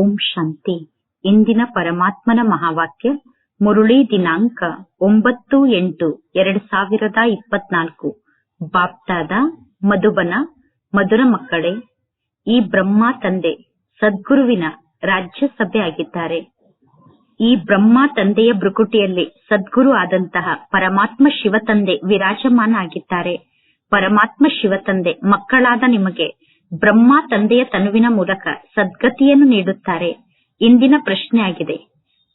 ಓಂ ಶಾಂತಿ. ಇಂದಿನ ಪರಮಾತ್ಮನ ಮಹಾವಾಕ್ಯ, ಮುರುಳಿ ದಿನಾಂಕ ಒಂಬತ್ತು ಎಂಟು ಎರಡ್ ಸಾವಿರದ ಇಪ್ಪತ್ನಾಲ್ಕು. ಬಾಪ್ತಾದ, ಮಧುಬನ, ಮಧುರ ಮಕ್ಕಳೇ, ಈ ಬ್ರಹ್ಮ ತಂದೆ ಸದ್ಗುರುವಿನ ರಾಜ್ಯಸಭೆ ಆಗಿದ್ದಾರೆ. ಈ ಬ್ರಹ್ಮ ತಂದೆಯ ಭ್ರುಕುಟಿಯಲ್ಲಿ ಸದ್ಗುರು ಆದಂತಹ ಪರಮಾತ್ಮ ಶಿವ ತಂದೆ ವಿರಾಜಮಾನ ಆಗಿದ್ದಾರೆ. ಪರಮಾತ್ಮ ಶಿವ ತಂದೆ ಮಕ್ಕಳಾದ ನಿಮಗೆ ಬ್ರಹ್ಮ ತಂದೆಯ ತನುವಿನ ಮೂಲಕ ಸದ್ಗತಿಯನ್ನು ನೀಡುತ್ತಾರೆ. ಇಂದಿನ ಪ್ರಶ್ನೆಯಾಗಿದೆ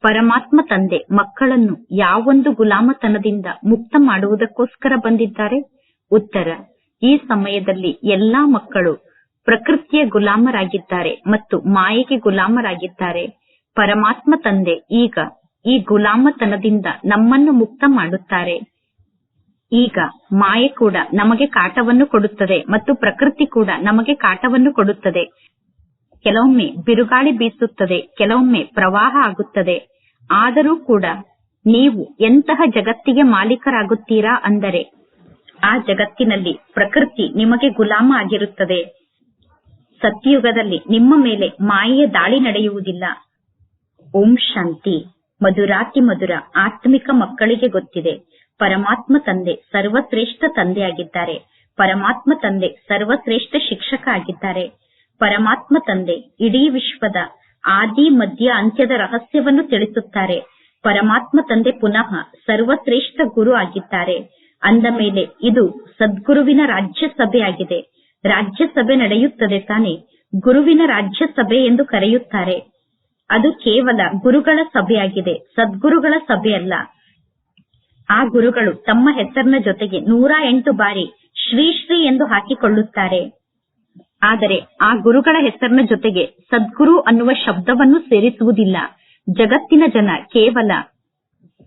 ಪರಮಾತ್ಮ ತಂದೆ ಮಕ್ಕಳನ್ನು ಯಾವೊಂದು ಗುಲಾಮತನದಿಂದ ಮುಕ್ತ ಮಾಡುವುದಕ್ಕೋಸ್ಕರ ಬಂದಿದ್ದಾರೆ? ಉತ್ತರ, ಈ ಸಮಯದಲ್ಲಿ ಎಲ್ಲಾ ಮಕ್ಕಳು ಪ್ರಕೃತಿಯ ಗುಲಾಮರಾಗಿದ್ದಾರೆ ಮತ್ತು ಮಾಯೆಗೆ ಗುಲಾಮರಾಗಿದ್ದಾರೆ. ಪರಮಾತ್ಮ ತಂದೆ ಈಗ ಈ ಗುಲಾಮತನದಿಂದ ನಮ್ಮನ್ನು ಮುಕ್ತ ಮಾಡುತ್ತಾರೆ. ಈಗ ಮಾಯೆ ಕೂಡ ನಮಗೆ ಕಾಟವನ್ನು ಕೊಡುತ್ತದೆ ಮತ್ತು ಪ್ರಕೃತಿ ಕೂಡ ನಮಗೆ ಕಾಟವನ್ನು ಕೊಡುತ್ತದೆ. ಕೆಲವೊಮ್ಮೆ ಬಿರುಗಾಳಿ ಬೀಸುತ್ತದೆ, ಕೆಲವೊಮ್ಮೆ ಪ್ರವಾಹ ಆಗುತ್ತದೆ. ಆದರೂ ಕೂಡ ನೀವು ಎಂತಹ ಜಗತ್ತಿಗೆ ಮಾಲೀಕರಾಗುತ್ತೀರಾ ಅಂದರೆ, ಆ ಜಗತ್ತಿನಲ್ಲಿ ಪ್ರಕೃತಿ ನಿಮಗೆ ಗುಲಾಮ ಆಗಿರುತ್ತದೆ. ಸತ್ಯಯುಗದಲ್ಲಿ ನಿಮ್ಮ ಮೇಲೆ ಮಾಯೆಯ ದಾಳಿ ನಡೆಯುವುದಿಲ್ಲ. ಓಂ ಶಾಂತಿ. ಮಧುರಾತಿ ಮಧುರ, ಆತ್ಮಿಕ ಮಕ್ಕಳಿಗೆ ಗೊತ್ತಿದೆ. ಪರಮಾತ್ಮ ತಂದೆ, ಸರ್ವಶ್ರೇಷ್ಠ ತಂದೆಯಾಗಿದ್ದಾರೆ. ಪರಮಾತ್ಮ ತಂದೆ, ಸರ್ವಶ್ರೇಷ್ಠ ಶಿಕ್ಷಕ ಆಗಿದ್ದಾರೆ. ಪರಮಾತ್ಮ ತಂದೆ, ಇಡೀ ವಿಶ್ವದ ಆದಿ, ಮಧ್ಯ, ಅಂತ್ಯದ ರಹಸ್ಯವನ್ನು ತಿಳಿಸುತ್ತಾರೆ. ಪರಮಾತ್ಮ ತಂದೆ ಪುನಃ ಸರ್ವಶ್ರೇಷ್ಠ ಗುರು ಆಗಿದ್ದಾರೆ. ಅಂದ ಮೇಲೆ ಇದು ಸದ್ಗುರುವಿನ ರಾಜ್ಯಸಭೆಯಾಗಿದೆ. ರಾಜ್ಯಸಭೆ ನಡೆಯುತ್ತದೆ ತಾನೆ. ಗುರುವಿನ ರಾಜ್ಯಸಭೆ ಎಂದು ಕರೆಯುತ್ತಾರೆ. ಅದು ಕೇವಲ ಗುರುಗಳ ಸಭೆಯಾಗಿದೆ. ಸದ್ಗುರುಗಳ ಸಭೆಯಲ್ಲ. ಆ ಗುರುಗಳು ತಮ್ಮ ಹೆಸರಿನ ಜೊತೆಗೆ ನೂರ ಎಂಟು ಬಾರಿ ಶ್ರೀ ಶ್ರೀ ಎಂದು ಹಾಕಿಕೊಳ್ಳುತ್ತಾರೆ. ಆದರೆ ಆ ಗುರುಗಳ ಹೆಸರಿನ ಜೊತೆಗೆ ಸದ್ಗುರು ಅನ್ನುವ ಶಬ್ದವನ್ನು ಸೇರಿಸುವುದಿಲ್ಲ. ಜಗತ್ತಿನ ಜನ ಕೇವಲ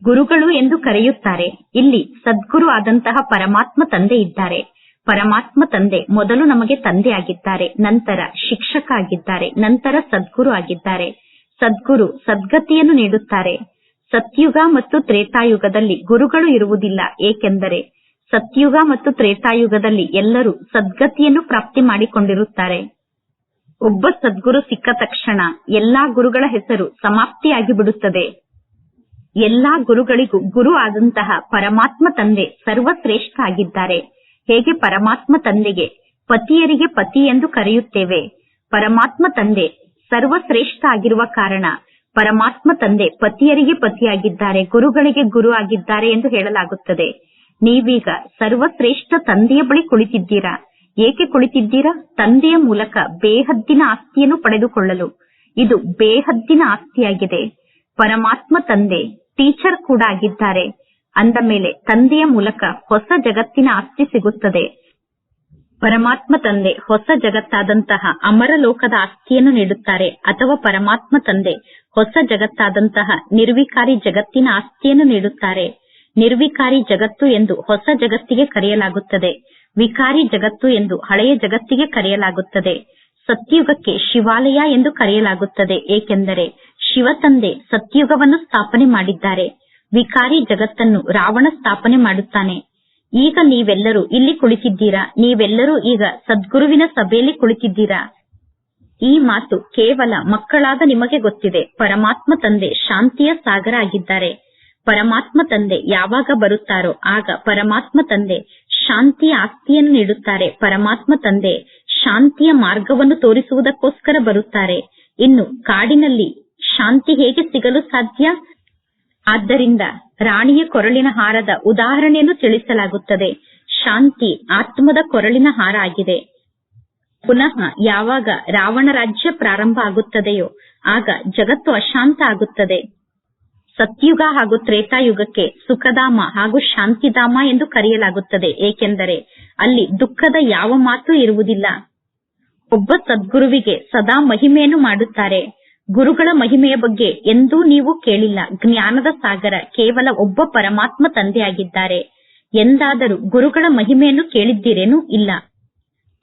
ಗುರುಗಳು ಎಂದು ಕರೆಯುತ್ತಾರೆ. ಇಲ್ಲಿ ಸದ್ಗುರು ಆದಂತಹ ಪರಮಾತ್ಮ ತಂದೆ ಇದ್ದಾರೆ. ಪರಮಾತ್ಮ ತಂದೆ ಮೊದಲು ನಮಗೆ ತಂದೆ ಆಗಿದ್ದಾರೆ, ನಂತರ ಶಿಕ್ಷಕ ಆಗಿದ್ದಾರೆ, ನಂತರ ಸದ್ಗುರು ಆಗಿದ್ದಾರೆ. ಸದ್ಗುರು ಸದ್ಗತಿಯನ್ನು ನೀಡುತ್ತಾರೆ. ಸತ್ಯುಗ ಮತ್ತು ತ್ರೇತಾಯುಗದಲ್ಲಿ ಗುರುಗಳು ಇರುವುದಿಲ್ಲ. ಏಕೆಂದರೆ ಸತ್ಯುಗ ಮತ್ತು ತ್ರೇತಾಯುಗದಲ್ಲಿ ಎಲ್ಲರೂ ಸದ್ಗತಿಯನ್ನು ಪ್ರಾಪ್ತಿ ಮಾಡಿಕೊಂಡಿರುತ್ತಾರೆ. ಒಬ್ಬ ಸದ್ಗುರು ಸಿಕ್ಕ ತಕ್ಷಣ ಎಲ್ಲಾ ಗುರುಗಳ ಹೆಸರು ಸಮಾಪ್ತಿಯಾಗಿ ಬಿಡುತ್ತದೆ ಎಲ್ಲಾ ಗುರುಗಳಿಗೂ ಗುರು ಆದಂತಹ ಪರಮಾತ್ಮ ತಂದೆ ಸರ್ವಶ್ರೇಷ್ಠ ಆಗಿದ್ದಾರೆ ಹೇಗೆ ಪರಮಾತ್ಮ ತಂದೆಗೆ ಪತಿಯರಿಗೆ ಪತಿ ಎಂದು ಕರೆಯುತ್ತೇವೆ? ಪರಮಾತ್ಮ ತಂದೆ ಸರ್ವಶ್ರೇಷ್ಠ ಆಗಿರುವ ಕಾರಣ ಪರಮಾತ್ಮ ತಂದೆ ಪತಿಯರಿಗೆ ಪತಿಯಾಗಿದ್ದಾರೆ, ಗುರುಗಳಿಗೆ ಗುರು ಆಗಿದ್ದಾರೆ ಎಂದು ಹೇಳಲಾಗುತ್ತದೆ. ನೀವೀಗ ಸರ್ವಶ್ರೇಷ್ಠ ತಂದೆಯ ಬಳಿ ಕುಳಿತಿದ್ದೀರಾ? ಏಕೆ ಕುಳಿತಿದ್ದೀರಾ? ತಂದೆಯ ಮೂಲಕ ಬೇಹದ್ದಿನ ಆಸ್ತಿಯನ್ನು ಪಡೆದುಕೊಳ್ಳಲು. ಇದು ಬೇಹದ್ದಿನ ಆಸ್ತಿಯಾಗಿದೆ. ಪರಮಾತ್ಮ ತಂದೆ, ಟೀಚರ್ ಕೂಡ ಆಗಿದ್ದಾರೆ. ಅಂದ ಮೇಲೆ ತಂದೆಯ ಮೂಲಕ ಹೊಸ ಜಗತ್ತಿನ ಆಸ್ತಿ ಸಿಗುತ್ತದೆ. ಪರಮಾತ್ಮ ತಂದೆ, ಹೊಸ ಜಗತ್ತಾದಂತಹ ಅಮರ ಲೋಕದ ಆಸ್ತಿಯನ್ನು ನೀಡುತ್ತಾರೆ ಅಥವಾ ಪರಮಾತ್ಮ ತಂದೆ, ಹೊಸ ಜಗತ್ತಾದಂತಹ ನಿರ್ವಿಕಾರಿ ಜಗತ್ತಿನ ಆಸ್ತಿಯನ್ನು ನೀಡುತ್ತಾರೆ. ನಿರ್ವಿಕಾರಿ ಜಗತ್ತು ಎಂದು ಹೊಸ ಜಗತ್ತಿಗೆ ಕರೆಯಲಾಗುತ್ತದೆ. ವಿಕಾರಿ ಜಗತ್ತು ಎಂದು ಹಳೆಯ ಜಗತ್ತಿಗೆ ಕರೆಯಲಾಗುತ್ತದೆ. ಸತ್ಯುಗಕ್ಕೆ ಶಿವಾಲಯ ಎಂದು ಕರೆಯಲಾಗುತ್ತದೆ. ಏಕೆಂದರೆ ಶಿವತಂದೆ ಸತ್ಯುಗವನ್ನು ಸ್ಥಾಪನೆ ಮಾಡಿದ್ದಾರೆ. ವಿಕಾರಿ ಜಗತ್ತನ್ನು ರಾವಣ ಸ್ಥಾಪನೆ ಮಾಡುತ್ತಾನೆ. ಈಗ ನೀವೆಲ್ಲರೂ ಇಲ್ಲಿ ಕುಳಿತಿದ್ದೀರಾ? ನೀವೆಲ್ಲರೂ ಈಗ ಸದ್ಗುರುವಿನ ಸಭೆಯಲ್ಲಿ ಕುಳಿತಿದ್ದೀರಾ? ಈ ಮಾತು ಕೇವಲ ಮಕ್ಕಳಾದ ನಿಮಗೆ ಗೊತ್ತಿದೆ. ಪರಮಾತ್ಮ ತಂದೆ ಶಾಂತಿಯ ಸಾಗರ ಆಗಿದ್ದಾರೆ ಪರಮಾತ್ಮ ತಂದೆ ಯಾವಾಗ ಬರುತ್ತಾರೋ ಆಗ ಪರಮಾತ್ಮ ತಂದೆ ಶಾಂತಿಯ ಆಸ್ತಿಯನ್ನು ನೀಡುತ್ತಾರೆ. ಪರಮಾತ್ಮ ತಂದೆ ಶಾಂತಿಯ ಮಾರ್ಗವನ್ನು ತೋರಿಸುವುದಕ್ಕೋಸ್ಕರ ಬರುತ್ತಾರೆ. ಇನ್ನು ಕಾಡಿನಲ್ಲಿ ಶಾಂತಿ ಹೇಗೆ ಸಿಗಲು ಸಾಧ್ಯ? ಆದ್ದರಿಂದ ರಾಣಿಯ ಕೊರಳಿನ ಹಾರದ ಉದಾಹರಣೆಯನ್ನು ತಿಳಿಸಲಾಗುತ್ತದೆ. ಶಾಂತಿ ಆತ್ಮದ ಕೊರಳಿನ ಹಾರ ಆಗಿದೆ ಪುನಃ ಯಾವಾಗ ರಾವಣ ರಾಜ್ಯ ಪ್ರಾರಂಭ ಆಗುತ್ತದೆಯೋ, ಆಗ ಜಗತ್ತು ಅಶಾಂತ ಆಗುತ್ತದೆ. ಸತ್ಯುಗ ಹಾಗೂ ತ್ರೇತಾಯುಗಕ್ಕೆ ಸುಖಧಾಮ ಹಾಗೂ ಶಾಂತಿಧಾಮ ಎಂದು ಕರೆಯಲಾಗುತ್ತದೆ. ಏಕೆಂದರೆ ಅಲ್ಲಿ ದುಃಖದ ಯಾವ ಮಾತು ಇರುವುದಿಲ್ಲ. ಒಬ್ಬ ಸದ್ಗುರುವಿಗೆ ಸದಾ ಮಹಿಮೆಯನ್ನು ಮಾಡುತ್ತಾರೆ. ಗುರುಗಳ ಮಹಿಮೆಯ ಬಗ್ಗೆ ಎಂದೂ ನೀವು ಕೇಳಿಲ್ಲ. ಜ್ಞಾನದ ಸಾಗರ ಕೇವಲ ಒಬ್ಬ ಪರಮಾತ್ಮ ತಂದೆಯಾಗಿದ್ದಾರೆ. ಎಂದಾದರೂ ಗುರುಗಳ ಮಹಿಮೆಯನ್ನು ಕೇಳಿದ್ದೀರೇನು ಇಲ್ಲ.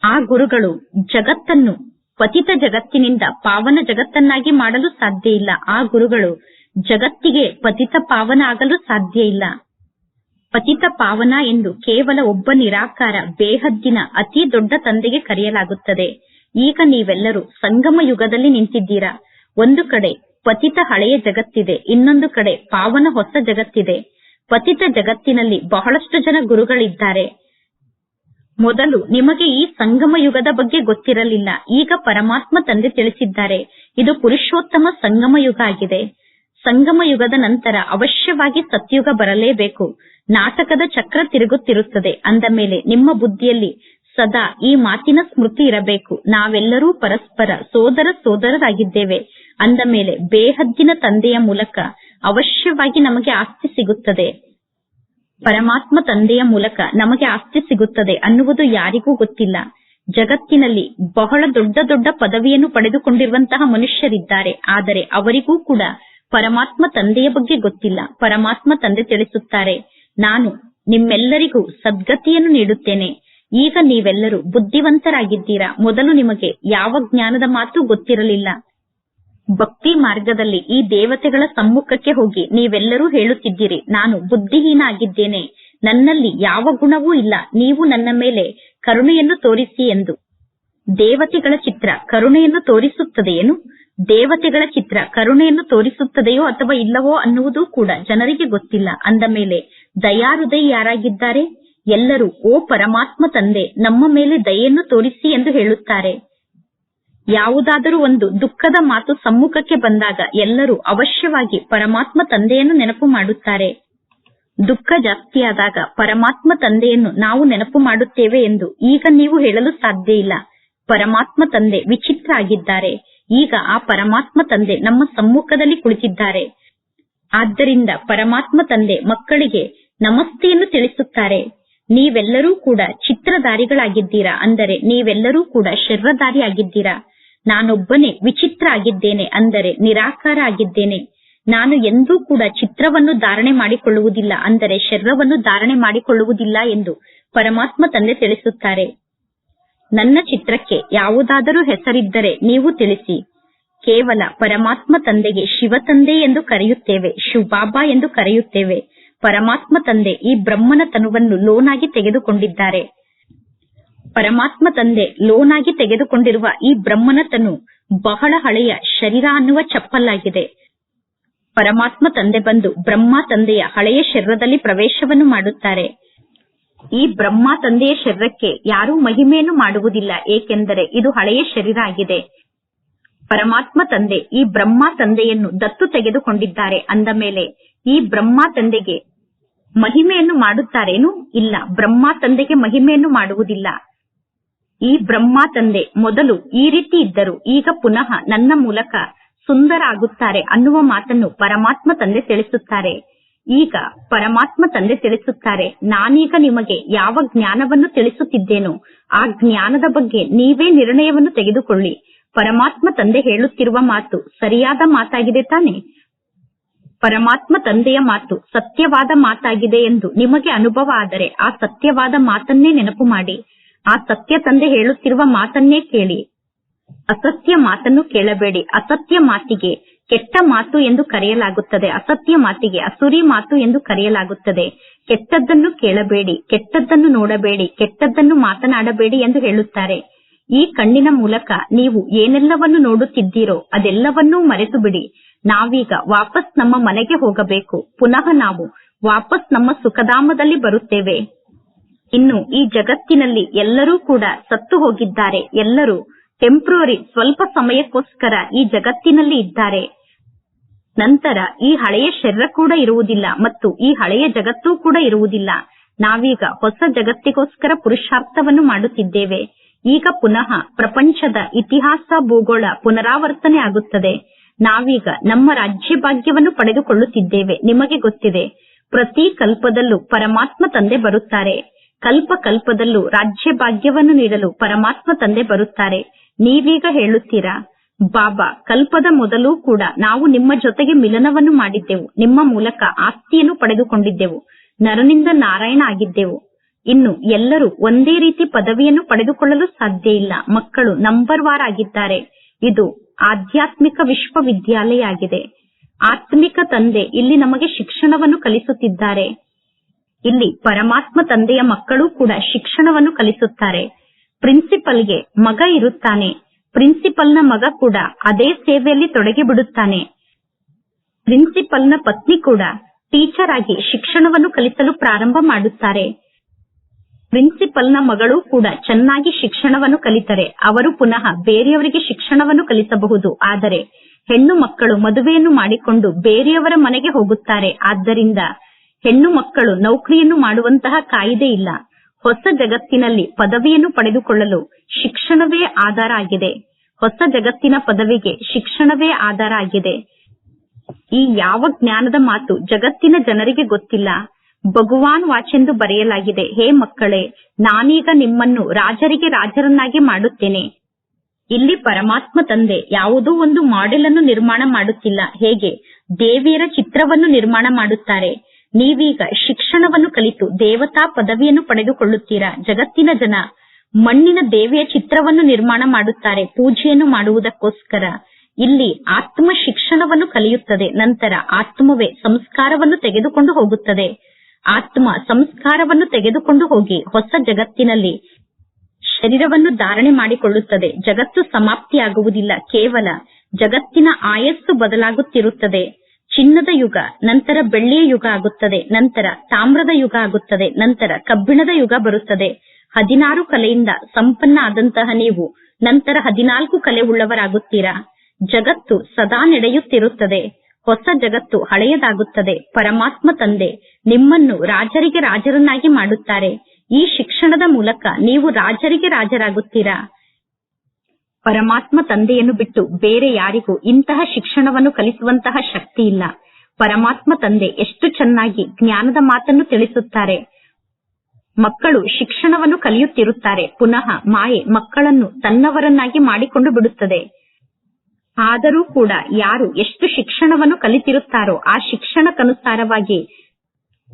ಆ ಗುರುಗಳು ಜಗತ್ತನ್ನು ಪತಿತ ಜಗತ್ತಿನಿಂದ ಪಾವನ ಜಗತ್ತನ್ನಾಗಿ ಮಾಡಲು ಸಾಧ್ಯ ಇಲ್ಲ. ಆ ಗುರುಗಳು ಜಗತ್ತಿಗೆ ಪತಿತ ಪಾವನ ಆಗಲು ಸಾಧ್ಯ ಇಲ್ಲ. ಪತಿತ ಪಾವನ ಎಂದು ಕೇವಲ ಒಬ್ಬ ನಿರಾಕಾರ, ಬೇಹದ್ದಿನ, ಅತಿ ದೊಡ್ಡ ತಂದೆಗೆ ಕರೆಯಲಾಗುತ್ತದೆ. ಈಗ ನೀವೆಲ್ಲರೂ ಸಂಗಮ ಯುಗದಲ್ಲಿ ನಿಂತಿದ್ದೀರಾ? ಒಂದು ಕಡೆ ಪತಿತ ಹಳೆಯ ಜಗತ್ತಿದೆ, ಇನ್ನೊಂದು ಕಡೆ ಪಾವನ ಹೊಸ ಜಗತ್ತಿದೆ. ಪತಿತ ಜಗತ್ತಿನಲ್ಲಿ ಬಹಳಷ್ಟು ಜನ ಗುರುಗಳಿದ್ದಾರೆ. ಮೊದಲು ನಿಮಗೆ ಈ ಸಂಗಮ ಯುಗದ ಬಗ್ಗೆ ಗೊತ್ತಿರಲಿಲ್ಲ. ಈಗ ಪರಮಾತ್ಮ ತಂದೆ ತಿಳಿಸಿದ್ದಾರೆ, ಇದು ಪುರುಷೋತ್ತಮ ಸಂಗಮ ಯುಗ ಆಗಿದೆ. ಸಂಗಮ ಯುಗದ ನಂತರ ಅವಶ್ಯವಾಗಿ ಸತ್ಯುಗ ಬರಲೇಬೇಕು. ನಾಟಕದ ಚಕ್ರ ತಿರುಗುತ್ತಿರುತ್ತದೆ. ಅಂದ ಮೇಲೆ ನಿಮ್ಮ ಬುದ್ಧಿಯಲ್ಲಿ ಸದಾ ಈ ಮಾತಿನ ಸ್ಮೃತಿ ಇರಬೇಕು. ನಾವೆಲ್ಲರೂ ಪರಸ್ಪರ ಸೋದರ ಸೋದರರಾಗಿದ್ದೇವೆ. ಅಂದ ಮೇಲೆ ಬೇಹದ್ದಿನ ತಂದೆಯ ಮೂಲಕ ಅವಶ್ಯವಾಗಿ ನಮಗೆ ಆಸ್ತಿ ಸಿಗುತ್ತದೆ. ಪರಮಾತ್ಮ ತಂದೆಯ ಮೂಲಕ ನಮಗೆ ಆಸ್ತಿ ಸಿಗುತ್ತದೆ ಅನ್ನುವುದು ಯಾರಿಗೂ ಗೊತ್ತಿಲ್ಲ. ಜಗತ್ತಿನಲ್ಲಿ ಬಹಳ ದೊಡ್ಡ ದೊಡ್ಡ ಪದವಿಯನ್ನು ಪಡೆದುಕೊಂಡಿರುವಂತಹ ಮನುಷ್ಯರಿದ್ದಾರೆ. ಆದರೆ ಅವರಿಗೂ ಕೂಡ ಪರಮಾತ್ಮ ತಂದೆಯ ಬಗ್ಗೆ ಗೊತ್ತಿಲ್ಲ. ಪರಮಾತ್ಮ ತಂದೆ ತಿಳಿಸುತ್ತಾರೆ, ನಾನು ನಿಮ್ಮೆಲ್ಲರಿಗೂ ಸದ್ಗತಿಯನ್ನು ನೀಡುತ್ತೇನೆ. ಈಗ ನೀವೆಲ್ಲರೂ ಬುದ್ಧಿವಂತರಾಗಿದ್ದೀರಾ? ಮೊದಲು ನಿಮಗೆ ಯಾವ ಜ್ಞಾನದ ಮಾತು ಗೊತ್ತಿರಲಿಲ್ಲ. ಭಕ್ತಿ ಮಾರ್ಗದಲ್ಲಿ ಈ ದೇವತೆಗಳ ಸಮ್ಮುಖಕ್ಕೆ ಹೋಗಿ ನೀವೆಲ್ಲರೂ ಹೇಳುತ್ತಿದ್ದೀರಿ, ನಾನು ಬುದ್ಧಿಹೀನ ಆಗಿದ್ದೇನೆ ನನ್ನಲ್ಲಿ ಯಾವ ಗುಣವೂ ಇಲ್ಲ, ನೀವು ನನ್ನ ಮೇಲೆ ಕರುಣೆಯನ್ನು ತೋರಿಸಿ ಎಂದು. ದೇವತೆಗಳ ಚಿತ್ರ ಕರುಣೆಯನ್ನು ತೋರಿಸುತ್ತದೆಯೇನು ದೇವತೆಗಳ ಚಿತ್ರ ಕರುಣೆಯನ್ನು ತೋರಿಸುತ್ತದೆಯೋ ಅಥವಾ ಇಲ್ಲವೋ ಅನ್ನುವುದು ಕೂಡ ಜನರಿಗೆ ಗೊತ್ತಿಲ್ಲ. ಅಂದ ಮೇಲೆ ದಯಾರುದಯ ಯಾರಾಗಿದ್ದಾರೆ ಎಲ್ಲರೂ, ಓ ಪರಮಾತ್ಮ ತಂದೆ, ನಮ್ಮ ಮೇಲೆ ದಯೆಯನ್ನು ತೋರಿಸಿ ಎಂದು ಹೇಳುತ್ತಾರೆ. ಯಾವುದಾದರೂ ಒಂದು ದುಃಖದ ಮಾತು ಸಮ್ಮುಖಕ್ಕೆ ಬಂದಾಗ ಎಲ್ಲರೂ ಅವಶ್ಯವಾಗಿ ಪರಮಾತ್ಮ ತಂದೆಯನ್ನು ನೆನಪು ಮಾಡುತ್ತಾರೆ. ದುಃಖ ಜಾಸ್ತಿಯಾದಾಗ ಪರಮಾತ್ಮ ತಂದೆಯನ್ನು ನಾವು ನೆನಪು ಮಾಡುತ್ತೇವೆ ಎಂದು ಈಗ ನೀವು ಹೇಳಲು ಸಾಧ್ಯ ಇಲ್ಲ. ಪರಮಾತ್ಮ ತಂದೆ ವಿಚಿತ್ರ ಆಗಿದ್ದಾರೆ. ಈಗ ಆ ಪರಮಾತ್ಮ ತಂದೆ ನಮ್ಮ ಸಮ್ಮುಖದಲ್ಲಿ ಕುಳಿತಿದ್ದಾರೆ. ಆದ್ದರಿಂದ ಪರಮಾತ್ಮ ತಂದೆ ಮಕ್ಕಳಿಗೆ ನಮಸ್ತೆಯನ್ನು ತಿಳಿಸುತ್ತಾರೆ. ನೀವೆಲ್ಲರೂ ಕೂಡ ಚಿತ್ರಧಾರಿಗಳಾಗಿದ್ದೀರಾ? ಅಂದರೆ ನೀವೆಲ್ಲರೂ ಕೂಡ ಶರ್ವಧಾರಿ ಆಗಿದ್ದೀರಾ ನಾನೊಬ್ಬನೇ ವಿಚಿತ್ರ ಆಗಿದ್ದೇನೆ ಅಂದರೆ ನಿರಾಕಾರ ಆಗಿದ್ದೇನೆ. ನಾನು ಎಂದೂ ಕೂಡ ಚಿತ್ರವನ್ನು ಧಾರಣೆ ಮಾಡಿಕೊಳ್ಳುವುದಿಲ್ಲ ಅಂದರೆ ಶರ್ರವನ್ನು ಧಾರಣೆ ಮಾಡಿಕೊಳ್ಳುವುದಿಲ್ಲ ಎಂದು ಪರಮಾತ್ಮ ತಂದೆ ತಿಳಿಸುತ್ತಾರೆ. ನನ್ನ ಚಿತ್ರಕ್ಕೆ ಯಾವುದಾದರೂ ಹೆಸರಿದ್ದರೆ ನೀವು ತಿಳಿಸಿ. ಕೇವಲ ಪರಮಾತ್ಮ ತಂದೆಗೆ ಶಿವ ತಂದೆ ಎಂದು ಕರೆಯುತ್ತೇವೆ, ಶಿವಬಾಬಾ ಎಂದು ಕರೆಯುತ್ತೇವೆ. ಪರಮಾತ್ಮ ತಂದೆ ಈ ಬ್ರಹ್ಮನ ತನುವನ್ನು ಲೋನಾಗಿ ತೆಗೆದುಕೊಂಡಿದ್ದಾರೆ. ಪರಮಾತ್ಮ ತಂದೆ ಲೋನಾಗಿ ತೆಗೆದುಕೊಂಡಿರುವ ಈ ಬ್ರಹ್ಮನ ತನು ಬಹಳ ಹಳೆಯ ಶರೀರ ಅನ್ನುವ ಚಪ್ಪಲಾಗಿದೆ ಪರಮಾತ್ಮ ತಂದೆ ಬಂದು ಬ್ರಹ್ಮ ತಂದೆಯ ಹಳೆಯ ಶರೀರದಲ್ಲಿ ಪ್ರವೇಶವನ್ನು ಮಾಡುತ್ತಾರೆ. ಈ ಬ್ರಹ್ಮ ತಂದೆಯ ಶರೀರಕ್ಕೆ ಯಾರೂ ಮಹಿಮೆಯನ್ನು ಮಾಡುವುದಿಲ್ಲ, ಏಕೆಂದರೆ ಇದು ಹಳೆಯ ಶರೀರ ಆಗಿದೆ. ಪರಮಾತ್ಮ ತಂದೆ ಈ ಬ್ರಹ್ಮ ತಂದೆಯನ್ನು ದತ್ತು ತೆಗೆದುಕೊಂಡಿದ್ದಾರೆ ಅಂದ ಮೇಲೆ ಈ ಬ್ರಹ್ಮ ತಂದೆಗೆ ಮಹಿಮೆಯನ್ನು ಮಾಡುತ್ತಾರೇನು? ಇಲ್ಲ. ಬ್ರಹ್ಮ ತಂದೆಗೆ ಮಹಿಮೆಯನ್ನು ಮಾಡುವುದಿಲ್ಲ. ಈ ಬ್ರಹ್ಮ ತಂದೆ ಮೊದಲು ಈ ರೀತಿ ಇದ್ದರು. ಈಗ ಪುನಃ ನನ್ನ ಮೂಲಕ ಸುಂದರ ಆಗುತ್ತಾರೆ ಅನ್ನುವ ಮಾತನ್ನು ಪರಮಾತ್ಮ ತಂದೆ ತಿಳಿಸುತ್ತಾರೆ. ಈಗ ಪರಮಾತ್ಮ ತಂದೆ ತಿಳಿಸುತ್ತಾರೆ, ನಾನೀಗ ನಿಮಗೆ ಯಾವ ಜ್ಞಾನವನ್ನು ತಿಳಿಸುತ್ತಿದ್ದೇನೋ, ಆ ಜ್ಞಾನದ ಬಗ್ಗೆ ನೀವೇ ನಿರ್ಣಯವನ್ನು ತೆಗೆದುಕೊಳ್ಳಿ. ಪರಮಾತ್ಮ ತಂದೆ ಹೇಳುತ್ತಿರುವ ಮಾತು ಸರಿಯಾದ ಮಾತಾಗಿದೆ ತಾನೆ? ಪರಮಾತ್ಮ ತಂದೆಯ ಮಾತು ಸತ್ಯವಾದ ಮಾತಾಗಿದೆ ಎಂದು ನಿಮಗೆ ಅನುಭವ ಆದರೆ ಆ ಸತ್ಯವಾದ ಮಾತನ್ನೇ ನೆನಪು ಮಾಡಿ. ಆ ಸತ್ಯ ತಂದೆ ಹೇಳುತ್ತಿರುವ ಮಾತನ್ನೇ ಕೇಳಿ. ಅಸತ್ಯ ಮಾತನ್ನು ಕೇಳಬೇಡಿ. ಅಸತ್ಯ ಮಾತಿಗೆ ಕೆಟ್ಟ ಮಾತು ಎಂದು ಕರೆಯಲಾಗುತ್ತದೆ. ಅಸತ್ಯ ಮಾತಿಗೆ ಅಸುರಿ ಮಾತು ಎಂದು ಕರೆಯಲಾಗುತ್ತದೆ. ಕೆಟ್ಟದ್ದನ್ನು ಕೇಳಬೇಡಿ. ಕೆಟ್ಟದ್ದನ್ನು ನೋಡಬೇಡಿ. ಕೆಟ್ಟದ್ದನ್ನು ಮಾತನಾಡಬೇಡಿ ಎಂದು ಹೇಳುತ್ತಾರೆ. ಈ ಕಣ್ಣಿನ ಮೂಲಕ ನೀವು ಏನೆಲ್ಲವನ್ನು ನೋಡುತ್ತಿದ್ದೀರೋ ಅದೆಲ್ಲವನ್ನೂ ಮರೆತು ಬಿಡಿ ನಾವೀಗ ವಾಪಸ್ ನಮ್ಮ ಮನೆಗೆ ಹೋಗಬೇಕು. ಪುನಃ ನಾವು ವಾಪಸ್ ನಮ್ಮ ಸುಖಧಾಮದಲ್ಲಿ ಬರುತ್ತೇವೆ. ಇನ್ನು ಈ ಜಗತ್ತಿನಲ್ಲಿ ಎಲ್ಲರೂ ಕೂಡ ಸತ್ತು ಹೋಗಿದ್ದಾರೆ. ಎಲ್ಲರೂ ಟೆಂಪ್ರರಿ ಸ್ವಲ್ಪ ಸಮಯಕ್ಕೋಸ್ಕರ ಈ ಜಗತ್ತಿನಲ್ಲಿ ಇದ್ದಾರೆ. ನಂತರ ಈ ಹಳೆಯ ಶರೀರ ಕೂಡ ಇರುವುದಿಲ್ಲ ಮತ್ತು ಈ ಹಳೆಯ ಜಗತ್ತು ಕೂಡ ಇರುವುದಿಲ್ಲ. ನಾವೀಗ ಹೊಸ ಜಗತ್ತಿಗೋಸ್ಕರ ಪುರುಷಾರ್ಥವನ್ನು ಮಾಡುತ್ತಿದ್ದೇವೆ. ಈಗ ಪುನಃ ಪ್ರಪಂಚದ ಇತಿಹಾಸ, ಭೂಗೋಳ ಪುನರಾವರ್ತನೆ ಆಗುತ್ತದೆ. ನಾವೀಗ ನಮ್ಮ ರಾಜ್ಯ ಭಾಗ್ಯವನ್ನು ಪಡೆದುಕೊಳ್ಳುತ್ತಿದ್ದೇವೆ. ನಿಮಗೆ ಗೊತ್ತಿದೆ, ಪ್ರತಿ ಕಲ್ಪದಲ್ಲೂ ಪರಮಾತ್ಮ ತಂದೆ ಬರುತ್ತಾರೆ. ಕಲ್ಪ ಕಲ್ಪದಲ್ಲೂ ರಾಜ್ಯ ಭಾಗ್ಯವನ್ನು ನೀಡಲು ಪರಮಾತ್ಮ ತಂದೆ ಬರುತ್ತಾರೆ. ನೀವೀಗ ಹೇಳುತ್ತೀರಾ, ಬಾಬಾ, ಕಲ್ಪದ ಮೊದಲು ಕೂಡ ನಾವು ನಿಮ್ಮ ಜೊತೆಗೆ ಮಿಲನವನ್ನು ಮಾಡಿದ್ದೆವು. ನಿಮ್ಮ ಮೂಲಕ ಆಸ್ತಿಯನ್ನು ಪಡೆದುಕೊಂಡಿದ್ದೆವು. ನರನಿಂದ ನಾರಾಯಣ ಆಗಿದ್ದೆವು. ಇನ್ನು ಎಲ್ಲರೂ ಒಂದೇ ರೀತಿ ಪದವಿಯನ್ನು ಪಡೆದುಕೊಳ್ಳಲು ಸಾಧ್ಯ ಇಲ್ಲ. ಮಕ್ಕಳು ನಂಬರ್ ವಾರ್ ಆಗಿದ್ದಾರೆ. ಇದು ಆಧ್ಯಾತ್ಮಿಕ ವಿಶ್ವವಿದ್ಯಾಲಯ ಆಗಿದೆ ಆತ್ಮಿಕ ತಂದೆ ಇಲ್ಲಿ ನಮಗೆ ಶಿಕ್ಷಣವನ್ನು ಕಲಿಸುತ್ತಿದ್ದಾರೆ. ಇಲ್ಲಿ ಪರಮಾತ್ಮ ತಂದೆಯ ಮಕ್ಕಳು ಕೂಡ ಶಿಕ್ಷಣವನ್ನು ಕಲಿಸುತ್ತಾರೆ. ಪ್ರಿನ್ಸಿಪಲ್ಗೆ ಮಗ ಇರುತ್ತಾನೆ. ಪ್ರಿನ್ಸಿಪಲ್ನ ಮಗ ಕೂಡ ಅದೇ ಸೇವೆಯಲ್ಲಿ ತೊಡಗಿ ಬಿಡುತ್ತಾನೆ ಪ್ರಿನ್ಸಿಪಲ್ನ ಪತ್ನಿ ಕೂಡ ಟೀಚರ್ ಆಗಿ ಶಿಕ್ಷಣವನ್ನು ಕಲಿಸಲು ಪ್ರಾರಂಭ ಮಾಡುತ್ತಾರೆ. ಪ್ರಿನ್ಸಿಪಲ್ನ ಮಗಳು ಕೂಡ ಚೆನ್ನಾಗಿ ಶಿಕ್ಷಣವನ್ನು ಕಲಿತರೆ. ಅವರು ಪುನಃ ಬೇರೆಯವರಿಗೆ ಶಿಕ್ಷಣವನ್ನು ಕಲಿಸಬಹುದು. ಆದರೆ ಹೆಣ್ಣು ಮಕ್ಕಳು ಮದುವೆಯನ್ನು ಮಾಡಿಕೊಂಡು ಬೇರೆಯವರ ಮನೆಗೆ ಹೋಗುತ್ತಾರೆ. ಆದ್ದರಿಂದ ಹೆಣ್ಣು ಮಕ್ಕಳು ನೌಕರಿಯನ್ನು ಮಾಡುವಂತಹ ಕಾಯಿದೆ ಇಲ್ಲ. ಹೊಸ ಜಗತ್ತಿನಲ್ಲಿ ಪದವಿಯನ್ನು ಪಡೆದುಕೊಳ್ಳಲು ಶಿಕ್ಷಣವೇ ಆಧಾರ ಆಗಿದೆ. ಹೊಸ ಜಗತ್ತಿನ ಪದವಿಗೆ ಶಿಕ್ಷಣವೇ ಆಧಾರ ಆಗಿದೆ. ಈ ಯಾವ ಜ್ಞಾನದ ಮಾತು ಜಗತ್ತಿನ ಜನರಿಗೆ ಗೊತ್ತಿಲ್ಲ. ಭಗವಾನ್ ವಾಚೆಂದು ಬರೆಯಲಾಗಿದೆ, ಹೇ ಮಕ್ಕಳೇ, ನಾನೀಗ ನಿಮ್ಮನ್ನು ರಾಜರಿಗೆ ರಾಜರನ್ನಾಗಿ ಮಾಡುತ್ತೇನೆ. ಇಲ್ಲಿ ಪರಮಾತ್ಮ ತಂದೆ ಯಾವುದೋ ಒಂದು ಮಾಡೆಲ್ ಅನ್ನು ನಿರ್ಮಾಣ ಮಾಡುತ್ತಿಲ್ಲ. ಹೇಗೆ? ದೇವಿಯರ ಚಿತ್ರವನ್ನು ನಿರ್ಮಾಣ ಮಾಡುತ್ತಾರೆ. ನೀವೀಗ ಶಿಕ್ಷಣವನ್ನು ಕಲಿತು ದೇವತಾ ಪದವಿಯನ್ನು ಪಡೆದುಕೊಳ್ಳುತ್ತೀರಾ? ಜಗತ್ತಿನ ಜನ ಮಣ್ಣಿನ ದೇವಿಯ ಚಿತ್ರವನ್ನು ನಿರ್ಮಾಣ ಮಾಡುತ್ತಾರೆ, ಪೂಜೆಯನ್ನು ಮಾಡುವುದಕ್ಕೋಸ್ಕರ. ಇಲ್ಲಿ ಆತ್ಮ ಶಿಕ್ಷಣವನ್ನು ಕಲಿಯುತ್ತದೆ, ನಂತರ ಆತ್ಮವೇ ಸಂಸ್ಕಾರವನ್ನು ತೆಗೆದುಕೊಂಡು ಹೋಗುತ್ತದೆ. ಆತ್ಮ ಸಂಸ್ಕಾರವನ್ನು ತೆಗೆದುಕೊಂಡು ಹೋಗಿ ಹೊಸ ಜಗತ್ತಿನಲ್ಲಿ ಶರೀರವನ್ನು ಧಾರಣೆ ಮಾಡಿಕೊಳ್ಳುತ್ತದೆ. ಜಗತ್ತು ಸಮಾಪ್ತಿಯಾಗುವುದಿಲ್ಲ. ಕೇವಲ ಜಗತ್ತಿನ ಆಯಸ್ಸು ಬದಲಾಗುತ್ತಿರುತ್ತದೆ. ಚಿನ್ನದ ಯುಗ, ನಂತರ ಬೆಳ್ಳಿಯ ಯುಗ ಆಗುತ್ತದೆ. ನಂತರ ತಾಮ್ರದ ಯುಗ ಆಗುತ್ತದೆ. ನಂತರ ಕಬ್ಬಿಣದ ಯುಗ ಬರುತ್ತದೆ. ಹದಿನಾರು ಕಲೆಯಿಂದ ಸಂಪನ್ನ ಆದಂತಹ ನೀವು, ನಂತರ ಹದಿನಾಲ್ಕು ಕಲೆ ಉಳ್ಳವರಾಗುತ್ತೀರಾ? ಜಗತ್ತು ಸದಾ ನಡೆಯುತ್ತಿರುತ್ತದೆ. ಹೊಸ ಜಗತ್ತು ಹಳೆಯದಾಗುತ್ತದೆ. ಪರಮಾತ್ಮ ತಂದೆ, ನಿಮ್ಮನ್ನು ರಾಜರಿಗೆ ರಾಜರನ್ನಾಗಿ ಮಾಡುತ್ತಾರೆ. ಈ ಶಿಕ್ಷಣದ ಮೂಲಕ ನೀವು ರಾಜರಿಗೆ ರಾಜರಾಗುತ್ತೀರಾ? ಪರಮಾತ್ಮ ತಂದೆಯನ್ನು ಬಿಟ್ಟು ಬೇರೆ ಯಾರಿಗೂ ಇಂತಹ ಶಿಕ್ಷಣವನ್ನು ಕಲಿಸುವಂತಹ ಶಕ್ತಿ ಇಲ್ಲ. ಪರಮಾತ್ಮ ತಂದೆ ಎಷ್ಟು ಚೆನ್ನಾಗಿ ಜ್ಞಾನದ ಮಾತನ್ನು ತಿಳಿಸುತ್ತಾರೆ. ಮಕ್ಕಳು ಶಿಕ್ಷಣವನ್ನು ಕಲಿಯುತ್ತಿರುತ್ತಾರೆ. ಪುನಃ ಮಾಯೆ ಮಕ್ಕಳನ್ನು ತನ್ನವರನ್ನಾಗಿ ಮಾಡಿಕೊಂಡು ಬಿಡುತ್ತದೆ. ಆದರೂ ಕೂಡ ಯಾರು ಎಷ್ಟು ಶಿಕ್ಷಣವನ್ನು ಕಲಿತಿರುತ್ತಾರೋ ಆ ಶಿಕ್ಷಣಕ್ಕನುಸಾರವಾಗಿ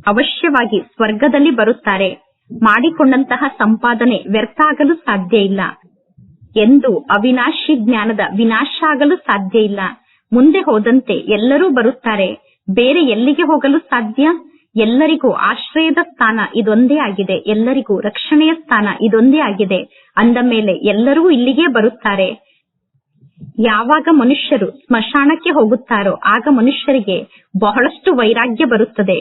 ಅವಶ್ಯವಾಗಿ ಸ್ವರ್ಗದಲ್ಲಿ ಬರುತ್ತಾರೆ. ಮಾಡಿಕೊಂಡಂತಹ ಸಂಪಾದನೆ ವ್ಯರ್ಥ ಆಗಲು ಸಾಧ್ಯ ಇಲ್ಲ. ಎಂದು ಅವಿನಾಶಿ ಜ್ಞಾನದ ವಿನಾಶ ಆಗಲು ಸಾಧ್ಯ ಇಲ್ಲ. ಮುಂದೆ ಹೋದಂತೆ ಎಲ್ಲರೂ ಬರುತ್ತಾರೆ. ಬೇರೆ ಎಲ್ಲಿಗೆ ಹೋಗಲು ಸಾಧ್ಯ? ಎಲ್ಲರಿಗೂ ಆಶ್ರಯದ ಸ್ಥಾನ ಇದೊಂದೇ ಆಗಿದೆ. ಎಲ್ಲರಿಗೂ ರಕ್ಷಣೆಯ ಸ್ಥಾನ ಇದೊಂದೇ ಆಗಿದೆ. ಅಂದ ಮೇಲೆ ಎಲ್ಲರೂ ಇಲ್ಲಿಗೆ ಬರುತ್ತಾರೆ. ಯಾವಾಗ ಮನುಷ್ಯರು ಸ್ಮಶಾನಕ್ಕೆ ಹೋಗುತ್ತಾರೋ ಆಗ ಮನುಷ್ಯರಿಗೆ ಬಹಳಷ್ಟು ವೈರಾಗ್ಯ ಬರುತ್ತದೆ.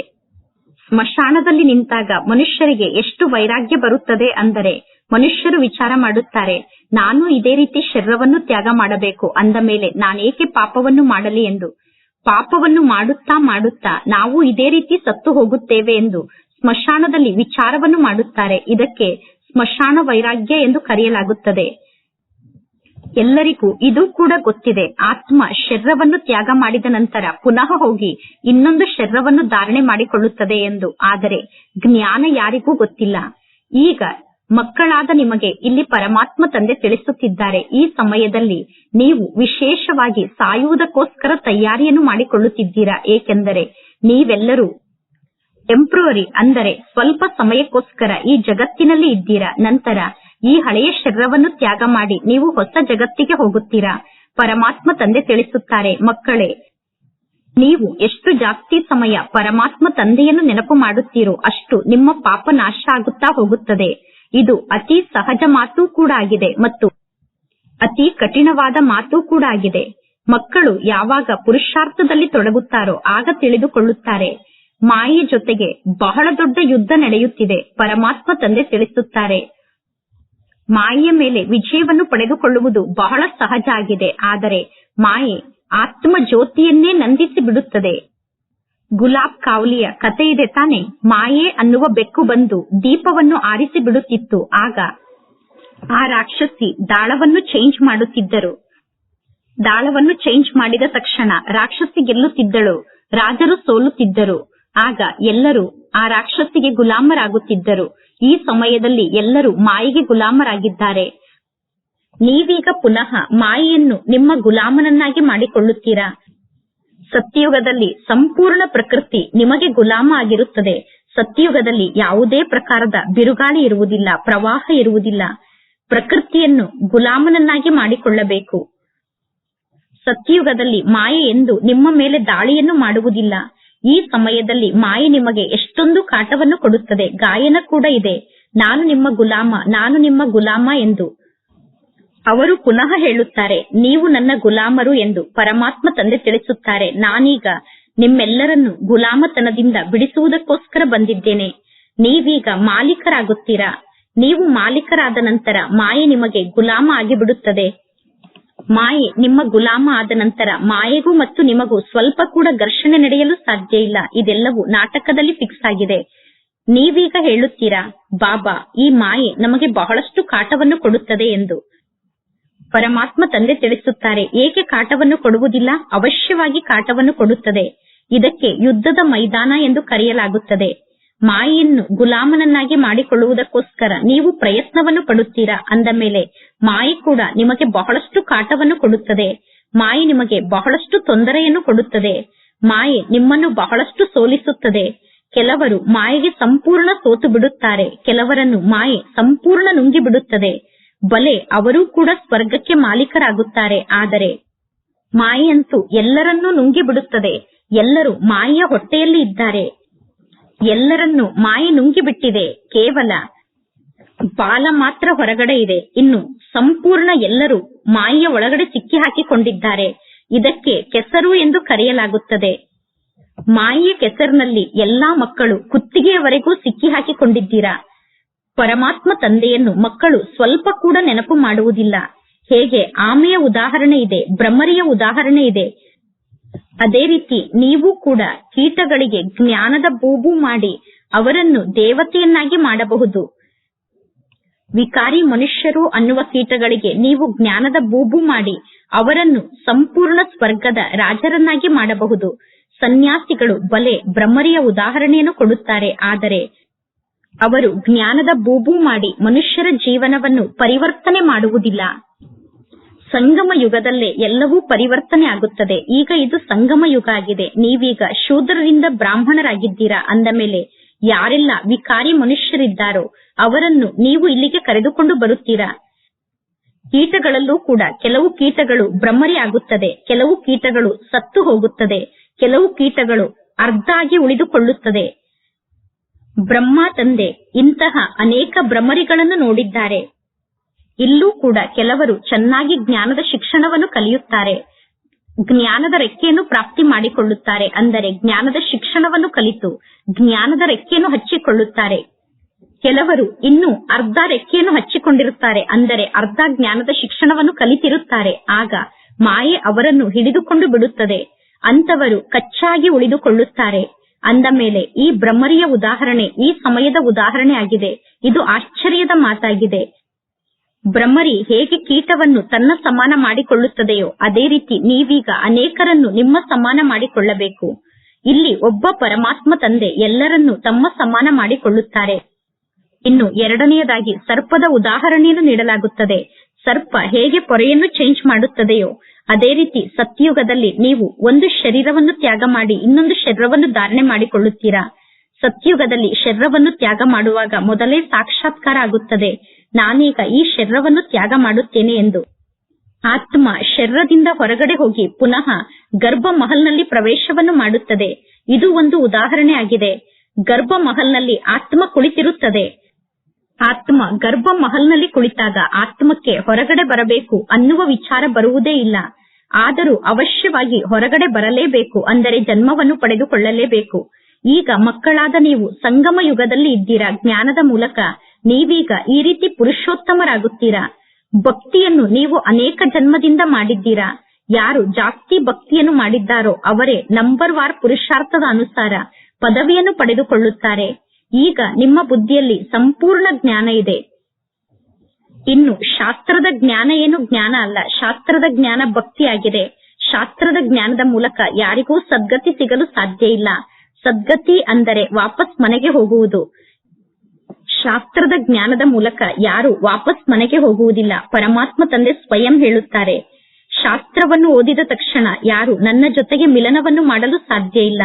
ಸ್ಮಶಾನದಲ್ಲಿ ನಿಂತಾಗ ಮನುಷ್ಯರಿಗೆ ಎಷ್ಟು ವೈರಾಗ್ಯ ಬರುತ್ತದೆ ಅಂದರೆ ಮನುಷ್ಯರು ವಿಚಾರ ಮಾಡುತ್ತಾರೆ, ನಾನು ಇದೇ ರೀತಿ ಶರೀರವನ್ನು ತ್ಯಾಗ ಮಾಡಬೇಕು, ಅಂದ ಮೇಲೆ ನಾನೇಕೆ ಪಾಪವನ್ನು ಮಾಡಲಿ ಎಂದು. ಪಾಪವನ್ನು ಮಾಡುತ್ತಾ ಮಾಡುತ್ತಾ ನಾವು ಇದೇ ರೀತಿ ಸತ್ತು ಹೋಗುತ್ತೇವೆ ಎಂದು ಸ್ಮಶಾನದಲ್ಲಿ ವಿಚಾರವನ್ನು ಮಾಡುತ್ತಾರೆ. ಇದಕ್ಕೆ ಸ್ಮಶಾನ ವೈರಾಗ್ಯ ಎಂದು ಕರೆಯಲಾಗುತ್ತದೆ. ಎಲ್ಲರಿಗೂ ಇದು ಕೂಡ ಗೊತ್ತಿದೆ. ಆತ್ಮ ಶರೀರವನ್ನು ತ್ಯಾಗ ಮಾಡಿದ ನಂತರ ಪುನಃ ಹೋಗಿ ಇನ್ನೊಂದು ಶರೀರವನ್ನು ಧಾರಣೆ ಮಾಡಿಕೊಳ್ಳುತ್ತದೆ ಎಂದು. ಆದರೆ ಜ್ಞಾನ ಯಾರಿಗೂ ಗೊತ್ತಿಲ್ಲ. ಈಗ ಮಕ್ಕಳಾದ ನಿಮಗೆ ಇಲ್ಲಿ ಪರಮಾತ್ಮ ತಂದೆ ತಿಳಿಸುತ್ತಿದ್ದಾರೆ. ಈ ಸಮಯದಲ್ಲಿ ನೀವು ವಿಶೇಷವಾಗಿ ಸಾಯುವುದಕ್ಕೋಸ್ಕರ ತಯಾರಿಯನ್ನು ಮಾಡಿಕೊಳ್ಳುತ್ತಿದ್ದೀರಾ? ಏಕೆಂದರೆ ನೀವೆಲ್ಲರೂ ಟೆಂಪ್ರವರಿ ಅಂದರೆ ಸ್ವಲ್ಪ ಸಮಯಕ್ಕೋಸ್ಕರ ಈ ಜಗತ್ತಿನಲ್ಲಿ ಇದ್ದೀರಾ? ನಂತರ ಈ ಹಳೆಯ ಶರೀರವನ್ನು ತ್ಯಾಗ ಮಾಡಿ ನೀವು ಹೊಸ ಜಗತ್ತಿಗೆ ಹೋಗುತ್ತೀರಾ? ಪರಮಾತ್ಮ ತಂದೆ ತಿಳಿಸುತ್ತಾರೆ, ಮಕ್ಕಳೇ, ನೀವು ಎಷ್ಟು ಜಾಸ್ತಿ ಸಮಯ ಪರಮಾತ್ಮ ತಂದೆಯನ್ನು ನೆನಪು ಮಾಡುತ್ತೀರೋ ಅಷ್ಟು ನಿಮ್ಮ ಪಾಪ ನಾಶ ಆಗುತ್ತಾ ಹೋಗುತ್ತದೆ. ಇದು ಅತಿ ಸಹಜ ಮಾತು ಕೂಡ ಆಗಿದೆ ಮತ್ತು ಅತಿ ಕಠಿಣವಾದ ಮಾತು ಕೂಡ ಆಗಿದೆ. ಮಕ್ಕಳು ಯಾವಾಗ ಪುರುಷಾರ್ಥದಲ್ಲಿ ತೊಡಗುತ್ತಾರೋ ಆಗ ತಿಳಿದುಕೊಳ್ಳುತ್ತಾರೆ. ಮಾಯೆ ಜೊತೆಗೆ ಬಹಳ ದೊಡ್ಡ ಯುದ್ಧ ನಡೆಯುತ್ತಿದೆ, ಪರಮಾತ್ಮ ತಂದೆ ತಿಳಿಸುತ್ತಾರೆ. ಮಾಯೆಯ ಮೇಲೆ ವಿಜಯವನ್ನು ಪಡೆದುಕೊಳ್ಳುವುದು ಬಹಳ ಸಹಜ ಆಗಿದೆ. ಆದರೆ ಮಾಯೆ ಆತ್ಮ ಜ್ಯೋತಿಯನ್ನೇ ನಂದಿಸಿ ಬಿಡುತ್ತದೆ. ಗುಲಾಬ್ ಕಾವಲಿಯ ಕತೆ ಇದೆ ತಾನೆ. ಮಾಯೆ ಅನ್ನುವ ಬೆಕ್ಕು ಬಂದು ದೀಪವನ್ನು ಆರಿಸಿ ಬಿಡುತ್ತಿತ್ತು. ಆಗ ಆ ರಾಕ್ಷಸಿ ದಾಳವನ್ನು ಚೇಂಜ್ ಮಾಡುತ್ತಿದ್ದರು. ದಾಳವನ್ನು ಚೇಂಜ್ ಮಾಡಿದ ತಕ್ಷಣ ರಾಕ್ಷಸಿ ಗೆಲ್ಲುತ್ತಿದ್ದಳು. ರಾಜರು ಸೋಲುತ್ತಿದ್ದರು. ಆಗ ಎಲ್ಲರೂ ಆ ರಾಕ್ಷಸಿಗೆ ಗುಲಾಮರಾಗುತ್ತಿದ್ದರು. ಈ ಸಮಯದಲ್ಲಿ ಎಲ್ಲರೂ ಮಾಯಿಗೆ ಗುಲಾಮರಾಗಿದ್ದಾರೆ. ನೀವೀಗ ಪುನಃ ಮಾಯಿಯನ್ನು ನಿಮ್ಮ ಗುಲಾಮನನ್ನಾಗಿ ಮಾಡಿಕೊಳ್ಳುತ್ತೀರಾ? ಸತ್ಯಯುಗದಲ್ಲಿ ಸಂಪೂರ್ಣ ಪ್ರಕೃತಿ ನಿಮಗೆ ಗುಲಾಮ ಆಗಿರುತ್ತದೆ. ಸತ್ಯಯುಗದಲ್ಲಿ ಯಾವುದೇ ಪ್ರಕಾರದ ಬಿರುಗಾಳಿ ಇರುವುದಿಲ್ಲ, ಪ್ರವಾಹ ಇರುವುದಿಲ್ಲ. ಪ್ರಕೃತಿಯನ್ನು ಗುಲಾಮನನ್ನಾಗಿ ಮಾಡಿಕೊಳ್ಳಬೇಕು. ಸತ್ಯಯುಗದಲ್ಲಿ ಮಾಯೆ ಎಂದು ನಿಮ್ಮ ಮೇಲೆ ದಾಳಿಯನ್ನು ಮಾಡುವುದಿಲ್ಲ. ಈ ಸಮಯದಲ್ಲಿ ಮಾಯೆ ನಿಮಗೆ ಎಷ್ಟೊಂದು ಕಾಟವನ್ನು ಕೊಡುತ್ತದೆ. ಗಾಯನ ಕೂಡ ಇದೆ. ನಾನು ನಿಮ್ಮ ಗುಲಾಮ, ನಾನು ನಿಮ್ಮ ಗುಲಾಮ ಎಂದು ಅವರು ಪುನಃ ಹೇಳುತ್ತಾರೆ. ನೀವು ನನ್ನ ಗುಲಾಮರು ಎಂದು ಪರಮಾತ್ಮ ತಂದೆ ತಿಳಿಸುತ್ತಾರೆ. ನಾನೀಗ ನಿಮ್ಮೆಲ್ಲರನ್ನು ಗುಲಾಮತನದಿಂದ ಬಿಡಿಸುವುದಕ್ಕೋಸ್ಕರ ಬಂದಿದ್ದೇನೆ. ನೀವೀಗ ಮಾಲೀಕರಾಗುತ್ತೀರಾ? ನೀವು ಮಾಲೀಕರಾದ ನಂತರ ಮಾಯೆ ನಿಮಗೆ ಗುಲಾಮ ಆಗಿಬಿಡುತ್ತದೆ. ಮಾಯೆ ನಿಮ್ಮ ಗುಲಾಮ ಆದ ನಂತರ ಮಾಯೆಗೂ ಮತ್ತು ನಿಮಗೂ ಸ್ವಲ್ಪ ಕೂಡ ಘರ್ಷಣೆ ನಡೆಯಲು ಸಾಧ್ಯ ಇಲ್ಲ. ಇದೆಲ್ಲವೂ ನಾಟಕದಲ್ಲಿ ಫಿಕ್ಸ್ ಆಗಿದೆ. ನೀವೀಗ ಹೇಳುತ್ತೀರಾ, ಬಾಬಾ, ಈ ಮಾಯೆ ನಮಗೆ ಬಹಳಷ್ಟು ಕಾಟವನ್ನು ಕೊಡುತ್ತದೆ ಎಂದು. ಪರಮಾತ್ಮ ತಂದೆ ತಿಳಿಸುತ್ತಾರೆ, ಏಕೆ ಕಾಟವನ್ನು ಕೊಡುವುದಿಲ್ಲ? ಅವಶ್ಯವಾಗಿ ಕಾಟವನ್ನು ಕೊಡುತ್ತದೆ. ಇದಕ್ಕೆ ಯುದ್ಧದ ಮೈದಾನ ಎಂದು ಕರೆಯಲಾಗುತ್ತದೆ. ಮಾಯೆಯನ್ನು ಗುಲಾಮನನ್ನಾಗಿ ಮಾಡಿಕೊಳ್ಳುವುದಕ್ಕೋಸ್ಕರ ನೀವು ಪ್ರಯತ್ನವನ್ನು ಪಡುತ್ತೀರಾ? ಅಂದ ಮೇಲೆ, ಮಾಯಿ ಕೂಡ ನಿಮಗೆ ಬಹಳಷ್ಟು ಕಾಟವನ್ನು ಕೊಡುತ್ತದೆ. ಮಾಯಿ ನಿಮಗೆ ಬಹಳಷ್ಟು ತೊಂದರೆಯನ್ನು ಕೊಡುತ್ತದೆ. ಮಾಯೆ ನಿಮ್ಮನ್ನು ಬಹಳಷ್ಟು ಸೋಲಿಸುತ್ತದೆ. ಕೆಲವರು ಮಾಯೆಗೆ ಸಂಪೂರ್ಣ ಸೋತು ಬಿಡುತ್ತಾರೆ. ಕೆಲವರನ್ನು ಮಾಯೆ ಸಂಪೂರ್ಣ ನುಂಗಿ ಬಿಡುತ್ತದೆ. ಬಲೆ ಅವರೂ ಕೂಡ ಸ್ವರ್ಗಕ್ಕೆ ಮಾಲೀಕರಾಗುತ್ತಾರೆ. ಆದರೆ, ಮಾಯೆಯಂತೂ ಎಲ್ಲರನ್ನೂ ನುಂಗಿ ಬಿಡುತ್ತದೆ. ಎಲ್ಲರೂ ಮಾಯೆಯ ಹೊಟ್ಟೆಯಲ್ಲಿ ಇದ್ದಾರೆ. ಎಲ್ಲರನ್ನು ಮಾಯೆ ನುಂಗಿಬಿಟ್ಟಿದೆ. ಕೇವಲ ಬಾಲ ಮಾತ್ರ ಹೊರಗಡೆ ಇದೆ. ಇನ್ನು ಸಂಪೂರ್ಣ ಎಲ್ಲರೂ ಮಾಯೆಯ ಒಳಗಡೆ ಸಿಕ್ಕಿ ಹಾಕಿಕೊಂಡಿದ್ದಾರೆ ಇದಕ್ಕೆ ಕೆಸರು ಎಂದು ಕರೆಯಲಾಗುತ್ತದೆ. ಮಾಯೆಯ ಕೆಸರಿನಲ್ಲಿ ಎಲ್ಲಾ ಮಕ್ಕಳು ಕುತ್ತಿಗೆಯವರೆಗೂ ಸಿಕ್ಕಿ ಹಾಕಿಕೊಂಡಿದ್ದೀರಾ ಪರಮಾತ್ಮ ತಂದೆಯನ್ನು ಮಕ್ಕಳು ಸ್ವಲ್ಪ ಕೂಡ ನೆನಪು ಮಾಡುವುದಿಲ್ಲ. ಹೇಗೆ ಆಮೆಯ ಉದಾಹರಣೆ ಇದೆ ಬ್ರಹ್ಮರಿಯ ಉದಾಹರಣೆ ಇದೆ ಅದೇ ರೀತಿ ನೀವು ಕೂಡ ಕೀಟಗಳಿಗೆ ಜ್ಞಾನದ ಬೂಬು ಮಾಡಿ ಅವರನ್ನು ದೇವತೆಯನ್ನಾಗಿ ಮಾಡಬಹುದು. ವಿಕಾರಿ ಮನುಷ್ಯರು ಅನ್ನುವ ಕೀಟಗಳಿಗೆ ನೀವು ಜ್ಞಾನದ ಬೂಬು ಮಾಡಿ ಅವರನ್ನು ಸಂಪೂರ್ಣ ಸ್ವರ್ಗದ ರಾಜರನ್ನಾಗಿ ಮಾಡಬಹುದು. ಸನ್ಯಾಸಿಗಳು ಬಲೆ ಬ್ರಹ್ಮರಿಯ ಉದಾಹರಣೆಯನ್ನು ಕೊಡುತ್ತಾರೆ. ಆದರೆ ಅವರು ಜ್ಞಾನದ ಬೂಬು ಮಾಡಿ ಮನುಷ್ಯರ ಜೀವನವನ್ನು ಪರಿವರ್ತನೆ ಮಾಡುವುದಿಲ್ಲ. ಸಂಗಮ ಯುಗದಲ್ಲೇ ಎಲ್ಲವೂ ಪರಿವರ್ತನೆ ಆಗುತ್ತದೆ. ಈಗ ಇದು ಸಂಗಮ ಯುಗ ಆಗಿದೆ. ನೀವೀಗ ಶೂದ್ರರಿಂದ ಬ್ರಾಹ್ಮಣರಾಗಿದ್ದೀರಾ? ಅಂದ ಮೇಲೆ, ಯಾರೆಲ್ಲ, ವಿಕಾರಿ ಮನುಷ್ಯರಿದ್ದಾರೋ, ಅವರನ್ನು ನೀವು ಇಲ್ಲಿಗೆ ಕರೆದುಕೊಂಡು ಬರುತ್ತೀರಾ? ಕೀಟಗಳಲ್ಲೂ ಕೂಡ ಕೆಲವು ಕೀಟಗಳು ಭ್ರಮರಿ ಆಗುತ್ತದೆ. ಕೆಲವು ಕೀಟಗಳು ಸತ್ತು ಹೋಗುತ್ತದೆ. ಕೆಲವು ಕೀಟಗಳು ಅರ್ಧ ಆಗಿ ಉಳಿದುಕೊಳ್ಳುತ್ತದೆ. ಬ್ರಹ್ಮ ತಂದೆ, ಇಂತಹ ಅನೇಕ ಭ್ರಮರಿಗಳನ್ನು ನೋಡಿದ್ದಾರೆ. ಇಲ್ಲೂ ಕೂಡ ಕೆಲವರು ಚೆನ್ನಾಗಿ ಜ್ಞಾನದ ಶಿಕ್ಷಣವನ್ನು ಕಲಿಯುತ್ತಾರೆ. ಜ್ಞಾನದ ರೆಕ್ಕೆಯನ್ನು ಪ್ರಾಪ್ತಿ ಮಾಡಿಕೊಳ್ಳುತ್ತಾರೆ. ಅಂದರೆ ಜ್ಞಾನದ ಶಿಕ್ಷಣವನ್ನು ಕಲಿತು ಜ್ಞಾನದ ರೆಕ್ಕೆಯನ್ನು ಹಚ್ಚಿಕೊಳ್ಳುತ್ತಾರೆ. ಕೆಲವರು ಇನ್ನೂ ಅರ್ಧ ರೆಕ್ಕೆಯನ್ನು ಹಚ್ಚಿಕೊಂಡಿರುತ್ತಾರೆ. ಅಂದರೆ ಅರ್ಧ ಜ್ಞಾನದ ಶಿಕ್ಷಣವನ್ನು ಕಲಿತಿರುತ್ತಾರೆ. ಆಗ ಮಾಯೆ ಅವರನ್ನು ಹಿಡಿದುಕೊಂಡು ಬಿಡುತ್ತದೆ. ಅಂತವರು ಕಚ್ಚಾಗಿ ಉಳಿದುಕೊಳ್ಳುತ್ತಾರೆ. ಅಂದ ಮೇಲೆ ಈ ಬ್ರಹ್ಮರಿಯ ಉದಾಹರಣೆ, ಈ ಸಮಯದ ಉದಾಹರಣೆ ಆಗಿದೆ ಇದು ಆಶ್ಚರ್ಯದ ಮಾತಾಗಿದೆ. ಬ್ರಹ್ಮರಿ ಹೇಗೆ ಕೀಟವನ್ನು ತನ್ನ ಸಮಾನ ಮಾಡಿಕೊಳ್ಳುತ್ತದೆಯೋ ಅದೇ ರೀತಿ ನೀವೀಗ ಅನೇಕರನ್ನು ನಿಮ್ಮ ಸಮಾನ ಮಾಡಿಕೊಳ್ಳಬೇಕು. ಇಲ್ಲಿ ಒಬ್ಬ ಪರಮಾತ್ಮ ತಂದೆ ಎಲ್ಲರನ್ನು ತಮ್ಮ ಸಮಾನ ಮಾಡಿಕೊಳ್ಳುತ್ತಾರೆ. ಇನ್ನು ಎರಡನೆಯದಾಗಿ ಸರ್ಪದ ಉದಾಹರಣೆಯನ್ನು ನೀಡಲಾಗುತ್ತದೆ. ಸರ್ಪ ಹೇಗೆ ಪೊರೆಯನ್ನು ಚೇಂಜ್ ಮಾಡುತ್ತದೆಯೋ ಅದೇ ರೀತಿ ಸತ್ಯಯುಗದಲ್ಲಿ ನೀವು ಒಂದು ಶರೀರವನ್ನು ತ್ಯಾಗ ಮಾಡಿ ಇನ್ನೊಂದು ಶರೀರವನ್ನು ಧಾರಣೆ ಮಾಡಿಕೊಳ್ಳುತ್ತೀರಾ? ಸತ್ಯಯುಗದಲ್ಲಿ ಶರೀರವನ್ನು ತ್ಯಾಗ ಮಾಡುವಾಗ ಮೊದಲೇ ಸಾಕ್ಷಾತ್ಕಾರ ಆಗುತ್ತದೆ. ನಾನೀಗ ಈ ಶರೀರವನ್ನು ತ್ಯಾಗ ಮಾಡುತ್ತೇನೆ ಎಂದು. ಆತ್ಮ ಶರೀರದಿಂದ ಹೊರಗಡೆ ಹೋಗಿ ಪುನಃ ಗರ್ಭ ಮಹಲ್ನಲ್ಲಿ ಪ್ರವೇಶವನ್ನು ಮಾಡುತ್ತದೆ. ಇದು ಒಂದು ಉದಾಹರಣೆ ಆಗಿದೆ. ಗರ್ಭ ಮಹಲ್ನಲ್ಲಿ ಆತ್ಮ ಕುಳಿತಿರುತ್ತದೆ. ಆತ್ಮ ಗರ್ಭ ಮಹಲ್ನಲ್ಲಿ ಕುಳಿತಾಗ ಆತ್ಮಕ್ಕೆ ಹೊರಗಡೆ ಬರಬೇಕು ಅನ್ನುವ ವಿಚಾರ ಬರುವುದೇ ಇಲ್ಲ. ಆದರೂ ಅವಶ್ಯವಾಗಿ ಹೊರಗಡೆ ಬರಲೇಬೇಕು ಅಂದರೆ ಜನ್ಮವನ್ನು ಪಡೆದುಕೊಳ್ಳಲೇಬೇಕು. ಈಗ ಮಕ್ಕಳಾದ ನೀವು ಸಂಗಮ ಯುಗದಲ್ಲಿ ಇದ್ದೀರಾ ಜ್ಞಾನದ ಮೂಲಕ? ನೀವೀಗ ಈ ರೀತಿ ಪುರುಷೋತ್ತಮರಾಗುತ್ತೀರಾ? ಭಕ್ತಿಯನ್ನು ನೀವು ಅನೇಕ ಜನ್ಮದಿಂದ ಮಾಡಿದ್ದೀರಾ? ಯಾರು ಜಾಸ್ತಿ ಭಕ್ತಿಯನ್ನು ಮಾಡಿದ್ದಾರೋ ಅವರೇ ನಂಬರ್ ವಾರ್ ಪುರುಷಾರ್ಥದ ಅನುಸಾರ ಪದವಿಯನ್ನು ಪಡೆದುಕೊಳ್ಳುತ್ತಾರೆ. ಈಗ ನಿಮ್ಮ ಬುದ್ಧಿಯಲ್ಲಿ ಸಂಪೂರ್ಣ ಜ್ಞಾನ ಇದೆ. ಇನ್ನು ಶಾಸ್ತ್ರದ ಜ್ಞಾನ ಏನು? ಜ್ಞಾನ ಅಲ್ಲ, ಶಾಸ್ತ್ರದ ಜ್ಞಾನ ಭಕ್ತಿಯಾಗಿದೆ. ಶಾಸ್ತ್ರದ ಜ್ಞಾನದ ಮೂಲಕ ಯಾರಿಗೂ ಸದ್ಗತಿ ಸಿಗಲು ಸಾಧ್ಯ ಇಲ್ಲ. ಸದ್ಗತಿ ಅಂದರೆ ವಾಪಸ್ ಮನೆಗೆ ಹೋಗುವುದು. ಶಾಸ್ತ್ರದ ಜ್ಞಾನದ ಮೂಲಕ ಯಾರು ವಾಪಸ್ ಮನೆಗೆ ಹೋಗುವುದಿಲ್ಲ. ಪರಮಾತ್ಮ ತಂದೆ ಸ್ವಯಂ ಹೇಳುತ್ತಾರೆ, ಶಾಸ್ತ್ರವನ್ನು ಓದಿದ ತಕ್ಷಣ ಯಾರು ನನ್ನ ಜೊತೆಗೆ ಮಿಲನವನ್ನು ಮಾಡಲು ಸಾಧ್ಯ ಇಲ್ಲ.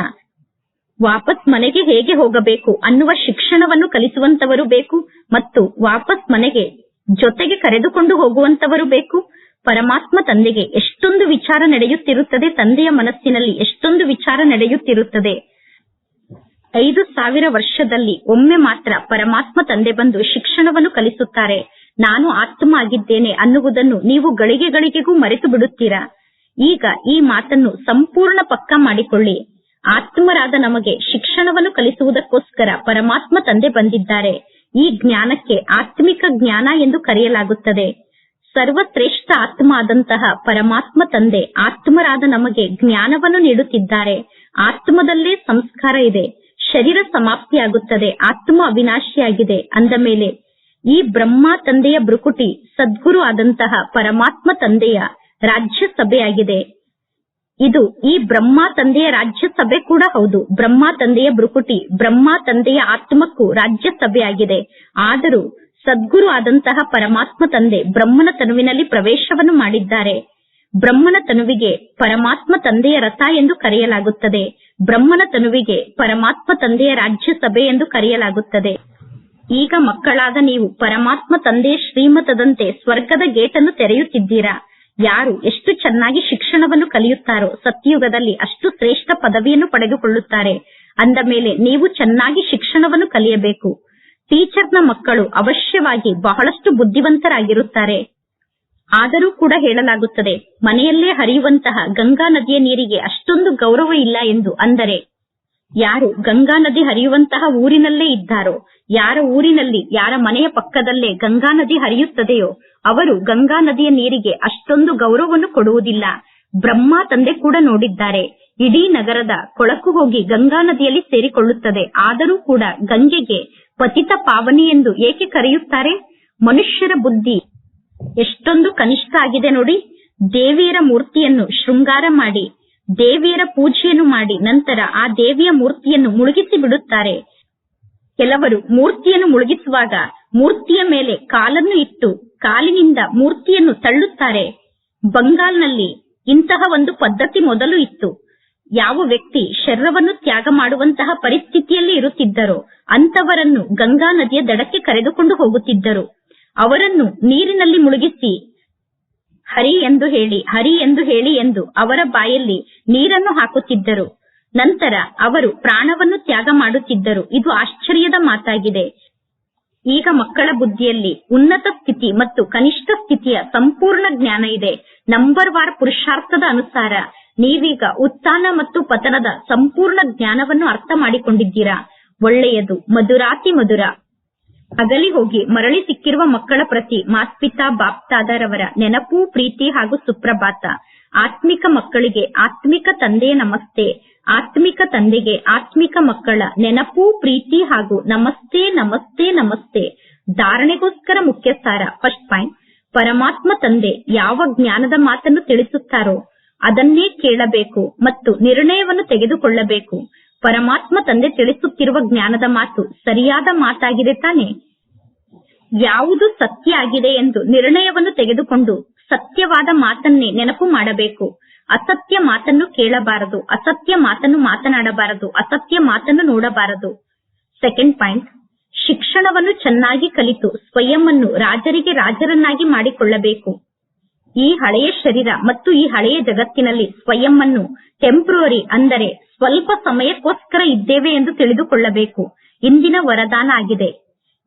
ವಾಪಸ್ ಮನೆಗೆ ಹೇಗೆ ಹೋಗಬೇಕು ಅನ್ನುವ ಶಿಕ್ಷಣವನ್ನು ಕಲಿಸುವಂತವರು ಬೇಕು ಮತ್ತು ವಾಪಸ್ ಮನೆಗೆ ಜೊತೆಗೆ ಕರೆದುಕೊಂಡು ಹೋಗುವಂತವರು ಬೇಕು. ಪರಮಾತ್ಮ ತಂದೆಗೆ ಎಷ್ಟೊಂದು ವಿಚಾರ ನಡೆಯುತ್ತಿರುತ್ತದೆ, ತಂದೆಯ ಮನಸ್ಸಿನಲ್ಲಿ ಎಷ್ಟೊಂದು ವಿಚಾರ ನಡೆಯುತ್ತಿರುತ್ತದೆ. ಐದು ಸಾವಿರ ವರ್ಷದಲ್ಲಿ ಒಮ್ಮೆ ಮಾತ್ರ ಪರಮಾತ್ಮ ತಂದೆ ಬಂದು ಶಿಕ್ಷಣವನ್ನು ಕಲಿಸುತ್ತಾರೆ. ನಾನು ಆತ್ಮ ಆಗಿದ್ದೇನೆ ಅನ್ನುವುದನ್ನು ನೀವು ಗಳಿಗೆ ಗಳಿಗೆಗೂ ಮರೆತು ಬಿಡುತ್ತೀರಾ? ಈಗ ಈ ಮಾತನ್ನು ಸಂಪೂರ್ಣ ಪಕ್ಕಾ ಮಾಡಿಕೊಳ್ಳಿ. ಆತ್ಮರಾದ ನಮಗೆ ಶಿಕ್ಷಣವನ್ನು ಕಲಿಸುವುದಕ್ಕೋಸ್ಕರ ಪರಮಾತ್ಮ ತಂದೆ ಬಂದಿದ್ದಾರೆ. ಈ ಜ್ಞಾನಕ್ಕೆ ಆತ್ಮಿಕ ಜ್ಞಾನ ಎಂದು ಕರೆಯಲಾಗುತ್ತದೆ. ಸರ್ವಶ್ರೇಷ್ಠ ಆತ್ಮ ಆದಂತಹ ಪರಮಾತ್ಮ ತಂದೆ ಆತ್ಮರಾದ ನಮಗೆ ಜ್ಞಾನವನ್ನು ನೀಡುತ್ತಿದ್ದಾರೆ. ಆತ್ಮದಲ್ಲೇ ಸಂಸ್ಕಾರ ಇದೆ. ಶರೀರ ಸಮಾಪ್ತಿಯಾಗುತ್ತದೆ, ಆತ್ಮ ಅವಿನಾಶಿಯಾಗಿದೆ. ಅಂದ ಮೇಲೆ, ಈ ಬ್ರಹ್ಮ ತಂದೆಯ ಬೃಕುಟಿ ಸದ್ಗುರು ಆದಂತಹ ಪರಮಾತ್ಮ ತಂದೆಯ ರಾಜ್ಯ ಸಭೆಯಾಗಿದೆ ಇದು ಈ ಬ್ರಹ್ಮ ತಂದೆಯ ರಾಜ್ಯ ಸಭೆ ಕೂಡ ಹೌದು. ಬ್ರಹ್ಮ ತಂದೆಯ ಬೃಕುಟಿ ಬ್ರಹ್ಮ ತಂದೆಯ ಆತ್ಮಕ್ಕೂ ರಾಜ್ಯ ಸಭೆಯಾಗಿದೆ ಆದರೂ ಸದ್ಗುರು ಆದಂತಹ ಪರಮಾತ್ಮ ತಂದೆ ಬ್ರಹ್ಮನ ತನುವಿನಲ್ಲಿ ಪ್ರವೇಶವನ್ನು ಮಾಡಿದ್ದಾರೆ. ಬ್ರಹ್ಮನ ತನುವಿಗೆ ಪರಮಾತ್ಮ ತಂದೆಯ ರಥ ಎಂದು ಕರೆಯಲಾಗುತ್ತದೆ. ಬ್ರಹ್ಮನ ತನುವಿಗೆ ಪರಮಾತ್ಮ ತಂದೆಯ ರಾಜ್ಯ ಸಭೆ ಎಂದು ಕರೆಯಲಾಗುತ್ತದೆ. ಈಗ ಮಕ್ಕಳಾದ ನೀವು ಪರಮಾತ್ಮ ತಂದೆಯ ಶ್ರೀಮತದಂತೆ ಸ್ವರ್ಗದ ಗೇಟನ್ನು ತೆರೆಯುತ್ತಿದ್ದೀರಾ? ಯಾರು ಎಷ್ಟು ಚೆನ್ನಾಗಿ ಶಿಕ್ಷಣವನ್ನು ಕಲಿಯುತ್ತಾರೋ ಸತ್ಯಯುಗದಲ್ಲಿ ಅಷ್ಟು ಶ್ರೇಷ್ಠ ಪದವಿಯನ್ನು ಪಡೆದುಕೊಳ್ಳುತ್ತಾರೆ. ಅಂದ ಮೇಲೆ ನೀವು ಚೆನ್ನಾಗಿ ಶಿಕ್ಷಣವನ್ನು ಕಲಿಯಬೇಕು. ಟೀಚರ್ನ ಮಕ್ಕಳು ಅವಶ್ಯವಾಗಿ ಬಹಳಷ್ಟು ಬುದ್ಧಿವಂತರಾಗಿರುತ್ತಾರೆ. ಆದರೂ ಕೂಡ ಹೇಳಲಾಗುತ್ತದೆ, ಮನೆಯಲ್ಲೇ ಹರಿಯುವಂತಹ ಗಂಗಾ ನದಿಯ ನೀರಿಗೆ ಅಷ್ಟೊಂದು ಗೌರವ ಇಲ್ಲ ಎಂದು ಅಂದರೆ, ಯಾರು ಗಂಗಾ ನದಿ ಹರಿಯುವಂತಹ ಊರಿನಲ್ಲೇ ಇದ್ದಾರೋ, ಯಾರ ಊರಿನಲ್ಲಿ, ಯಾರ ಮನೆಯ ಪಕ್ಕದಲ್ಲೇ ಗಂಗಾ ನದಿ ಹರಿಯುತ್ತದೆಯೋ, ಅವರು ಗಂಗಾ ನದಿಯ ನೀರಿಗೆ ಅಷ್ಟೊಂದು ಗೌರವವನ್ನು ಕೊಡುವುದಿಲ್ಲ. ಬ್ರಹ್ಮ ತಂದೆ ಕೂಡ ನೋಡಿದ್ದಾರೆ, ಇಡೀ ನಗರದ ಕೊಳಕು ಹೋಗಿ ಗಂಗಾ ನದಿಯಲ್ಲಿ ಸೇರಿಕೊಳ್ಳುತ್ತದೆ, ಆದರೂ ಕೂಡ ಗಂಗೆಗೆ ಪತಿತ ಪಾವನಿ ಎಂದು ಏಕೆ ಕರೆಯುತ್ತಾರೆ? ಮನುಷ್ಯರ ಬುದ್ಧಿ ಎಷ್ಟೊಂದು ಕನಿಷ್ಠ ಆಗಿದೆ ನೋಡಿ. ದೇವಿಯರ ಮೂರ್ತಿಯನ್ನು ಶೃಂಗಾರ ಮಾಡಿ, ದೇವಿಯರ ಪೂಜೆಯನ್ನು ಮಾಡಿ, ನಂತರ ಆ ದೇವಿಯ ಮೂರ್ತಿಯನ್ನು ಮುಳುಗಿಸಿ ಬಿಡುತ್ತಾರೆ. ಕೆಲವರು ಮೂರ್ತಿಯನ್ನು ಮುಳುಗಿಸುವಾಗ ಮೂರ್ತಿಯ ಮೇಲೆ ಕಾಲನ್ನು ಇಟ್ಟು ಕಾಲಿನಿಂದ ಮೂರ್ತಿಯನ್ನು ತಳ್ಳುತ್ತಾರೆ. ಬಂಗಾಲ್ನಲ್ಲಿ ಇಂತಹ ಒಂದು ಪದ್ಧತಿ ಮೊದಲು ಇತ್ತು. ಯಾವ ವ್ಯಕ್ತಿ ಶರೀರವನ್ನು ತ್ಯಾಗ ಮಾಡುವಂತಹ ಪರಿಸ್ಥಿತಿಯಲ್ಲಿ ಇರುತ್ತಿದ್ದರೋ ಅಂತವರನ್ನು ಗಂಗಾ ನದಿಯ ದಡಕ್ಕೆ ಕರೆದುಕೊಂಡು ಹೋಗುತ್ತಿದ್ದರು. ಅವರನ್ನು ನೀರಿನಲ್ಲಿ ಮುಳುಗಿಸಿ, ಹರಿ ಎಂದು ಹೇಳಿ, ಹರಿ ಎಂದು ಹೇಳಿ ಎಂದು ಅವರ ಬಾಯಲ್ಲಿ ನೀರನ್ನು ಹಾಕುತ್ತಿದ್ದರು. ನಂತರ ಅವರು ಪ್ರಾಣವನ್ನು ತ್ಯಾಗ ಮಾಡುತ್ತಿದ್ದರು. ಇದು ಆಶ್ಚರ್ಯದ ಮಾತಾಗಿದೆ. ಈಗ ಮಕ್ಕಳ ಬುದ್ಧಿಯಲ್ಲಿ ಉನ್ನತ ಸ್ಥಿತಿ ಮತ್ತು ಕನಿಷ್ಠ ಸ್ಥಿತಿಯ ಸಂಪೂರ್ಣ ಜ್ಞಾನ ಇದೆ. ನಂಬರ್ ವಾರ್ ಪುರುಷಾರ್ಥದ ಅನುಸಾರ ನೀವೀಗ ಉತ್ಥಾನ ಮತ್ತು ಪತನದ ಸಂಪೂರ್ಣ ಜ್ಞಾನವನ್ನು ಅರ್ಥ ಮಾಡಿಕೊಂಡಿದ್ದೀರಾ? ಒಳ್ಳೆಯದು, ಮಧುರಾತಿ ಮಧುರ. ಅಗಲಿ ಹೋಗಿ ಮರಳಿ ಸಿಕ್ಕಿರುವ ಮಕ್ಕಳ ಪ್ರತಿ ಮಾಸ್ಪಿತಾ, ಬಾಪ್ತಾದರವರ ನೆನಪು, ಪ್ರೀತಿ ಹಾಗೂ ಸುಪ್ರಭಾತ. ಆತ್ಮಿಕ ಮಕ್ಕಳಿಗೆ ಆತ್ಮಿಕ ತಂದೆಯ ನಮಸ್ತೆ. ಆತ್ಮಿಕ ತಂದೆಗೆ ಆತ್ಮಿಕ ಮಕ್ಕಳ ನೆನಪು, ಪ್ರೀತಿ ಹಾಗೂ ನಮಸ್ತೆ ನಮಸ್ತೆ ನಮಸ್ತೆ. ಧಾರಣೆಗೋಸ್ಕರ ಮುಖ್ಯ ಸಾರ ಫಸ್ಟ್ ಪಾಯಿಂಟ್. ಪರಮಾತ್ಮ ತಂದೆ ಯಾವ ಜ್ಞಾನದ ಮಾತನ್ನು ತಿಳಿಸುತ್ತಾರೋ ಅದನ್ನೇ ಕೇಳಬೇಕು ಮತ್ತು ನಿರ್ಣಯವನ್ನು ತೆಗೆದುಕೊಳ್ಳಬೇಕು. ಪರಮಾತ್ಮ ತಂದೆ ತಿಳಿಸುತ್ತಿರುವ ಜ್ಞಾನದ ಮಾತು ಸರಿಯಾದ ಮಾತಾಗಿದೆ ತಾನೆ? ಯಾವುದು ಸತ್ಯ ಆಗಿದೆ ಎಂದು ನಿರ್ಣಯವನ್ನು ತೆಗೆದುಕೊಂಡು ಸತ್ಯವಾದ ಮಾತನ್ನೇ ನೆನಪು ಮಾಡಬೇಕು. ಅಸತ್ಯ ಮಾತನ್ನು ಕೇಳಬಾರದು, ಅಸತ್ಯ ಮಾತನ್ನು ಮಾತನಾಡಬಾರದು, ಅಸತ್ಯ ಮಾತನ್ನು ನೋಡಬಾರದು. ಸೆಕೆಂಡ್ ಪಾಯಿಂಟ್, ಶಿಕ್ಷಣವನ್ನು ಚೆನ್ನಾಗಿ ಕಲಿತು ಸ್ವಯಂವನ್ನು ರಾಜರಿಗೆ ರಾಜರನ್ನಾಗಿ ಮಾಡಿಕೊಳ್ಳಬೇಕು. ಈ ಹಳೆಯ ಶರೀರ ಮತ್ತು ಈ ಹಳೆಯ ಜಗತ್ತಿನಲ್ಲಿ ಸ್ವಯಂವನ್ನು ಟೆಂಪ್ರರಿ ಅಂದರೆ ಸ್ವಲ್ಪ ಸಮಯಕ್ಕೋಸ್ಕರ ಇದ್ದೇವೆ ಎಂದು ತಿಳಿದುಕೊಳ್ಳಬೇಕು. ಇಂದಿನ ವರದಾನ ಆಗಿದೆ.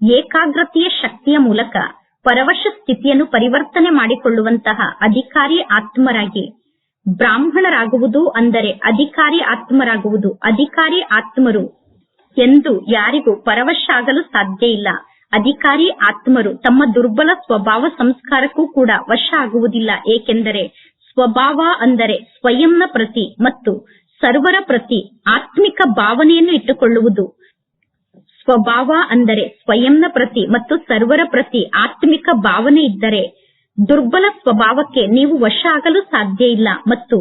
ಏಕಾಗ್ರತೆಯ ಶಕ್ತಿಯ ಮೂಲಕ ಪರವಶ ಸ್ಥಿತಿಯನ್ನು ಪರಿವರ್ತನೆ ಮಾಡಿಕೊಳ್ಳುವಂತಹ ಅಧಿಕಾರಿ ಆತ್ಮರಾಗಿ. ಬ್ರಾಹ್ಮಣರಾಗುವುದು ಅಂದರೆ ಅಧಿಕಾರಿ ಆತ್ಮರಾಗುವುದು. ಅಧಿಕಾರಿ ಆತ್ಮರು ಎಂದು ಯಾರಿಗೂ ಪರವಶ ಆಗಲು ಸಾಧ್ಯ ಇಲ್ಲ. ಅಧಿಕಾರಿ ಆತ್ಮರು ತಮ್ಮ ದುರ್ಬಲ ಸ್ವಭಾವ ಸಂಸ್ಕಾರಕ್ಕೂ ಕೂಡ ವಶ ಆಗುವುದಿಲ್ಲ. ಏಕೆಂದರೆ ಸ್ವಭಾವ ಅಂದರೆ ಸ್ವಯಂನ ಪ್ರತಿ ಮತ್ತು ಸರ್ವರ ಪ್ರತಿ ಆತ್ಮಿಕ ಭಾವನೆಯನ್ನು ಇಟ್ಟುಕೊಳ್ಳುವುದು. ಸ್ವಭಾವ ಅಂದರೆ ಸ್ವಯಂನ ಪ್ರತಿ ಮತ್ತು ಸರ್ವರ ಪ್ರತಿ ಆತ್ಮಿಕ ಭಾವನೆ ಇದ್ದರೆ ದುರ್ಬಲ ಸ್ವಭಾವಕ್ಕೆ ನೀವು ವಶ ಆಗಲು ಸಾಧ್ಯ ಇಲ್ಲ ಮತ್ತು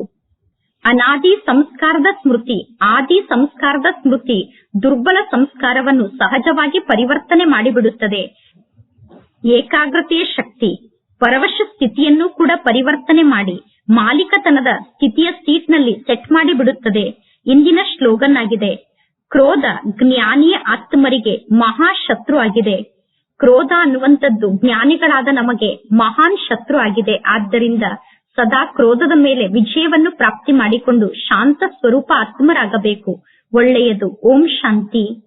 ಅನಾದಿ ಸಂಸ್ಕಾರದ ಸ್ಮೃತಿ, ಆದಿ ಸಂಸ್ಕಾರದ ಸ್ಮೃತಿ ದುರ್ಬಲ ಸಂಸ್ಕಾರವನ್ನು ಸಹಜವಾಗಿ ಪರಿವರ್ತನೆ ಮಾಡಿಬಿಡುತ್ತದೆ. ಏಕಾಗ್ರತೆಯ ಶಕ್ತಿ, ಪರವಶ ಸ್ಥಿತಿಯನ್ನು ಕೂಡ ಪರಿವರ್ತನೆ ಮಾಡಿ. ಮಾಲೀಕತನದ ಸ್ಥಿತಿಯ ಸೀಟ್ನಲ್ಲಿ ಸೆಟ್ ಮಾಡಿ ಬಿಡುತ್ತದೆ ಇಂದಿನ ಶ್ಲೋಗನ್ ಆಗಿದೆ. ಕ್ರೋಧ ಜ್ಞಾನಿಯ ಆತ್ಮರಿಗೆ ಮಹಾ ಶತ್ರು ಆಗಿದೆ. ಕ್ರೋಧ ಅನ್ನುವಂಥದ್ದು ಜ್ಞಾನಿಗಳಾದ ನಮಗೆ ಮಹಾನ್ ಶತ್ರು ಆಗಿದೆ. ಆದ್ದರಿಂದ ಸದಾ ಕ್ರೋಧದ ಮೇಲೆ ವಿಜಯವನ್ನು ಪ್ರಾಪ್ತಿ ಮಾಡಿಕೊಂಡು ಶಾಂತ ಸ್ವರೂಪ ಆತ್ಮರಾಗಬೇಕು. ಒಳ್ಳೆಯದು. ಓಂ ಶಾಂತಿ.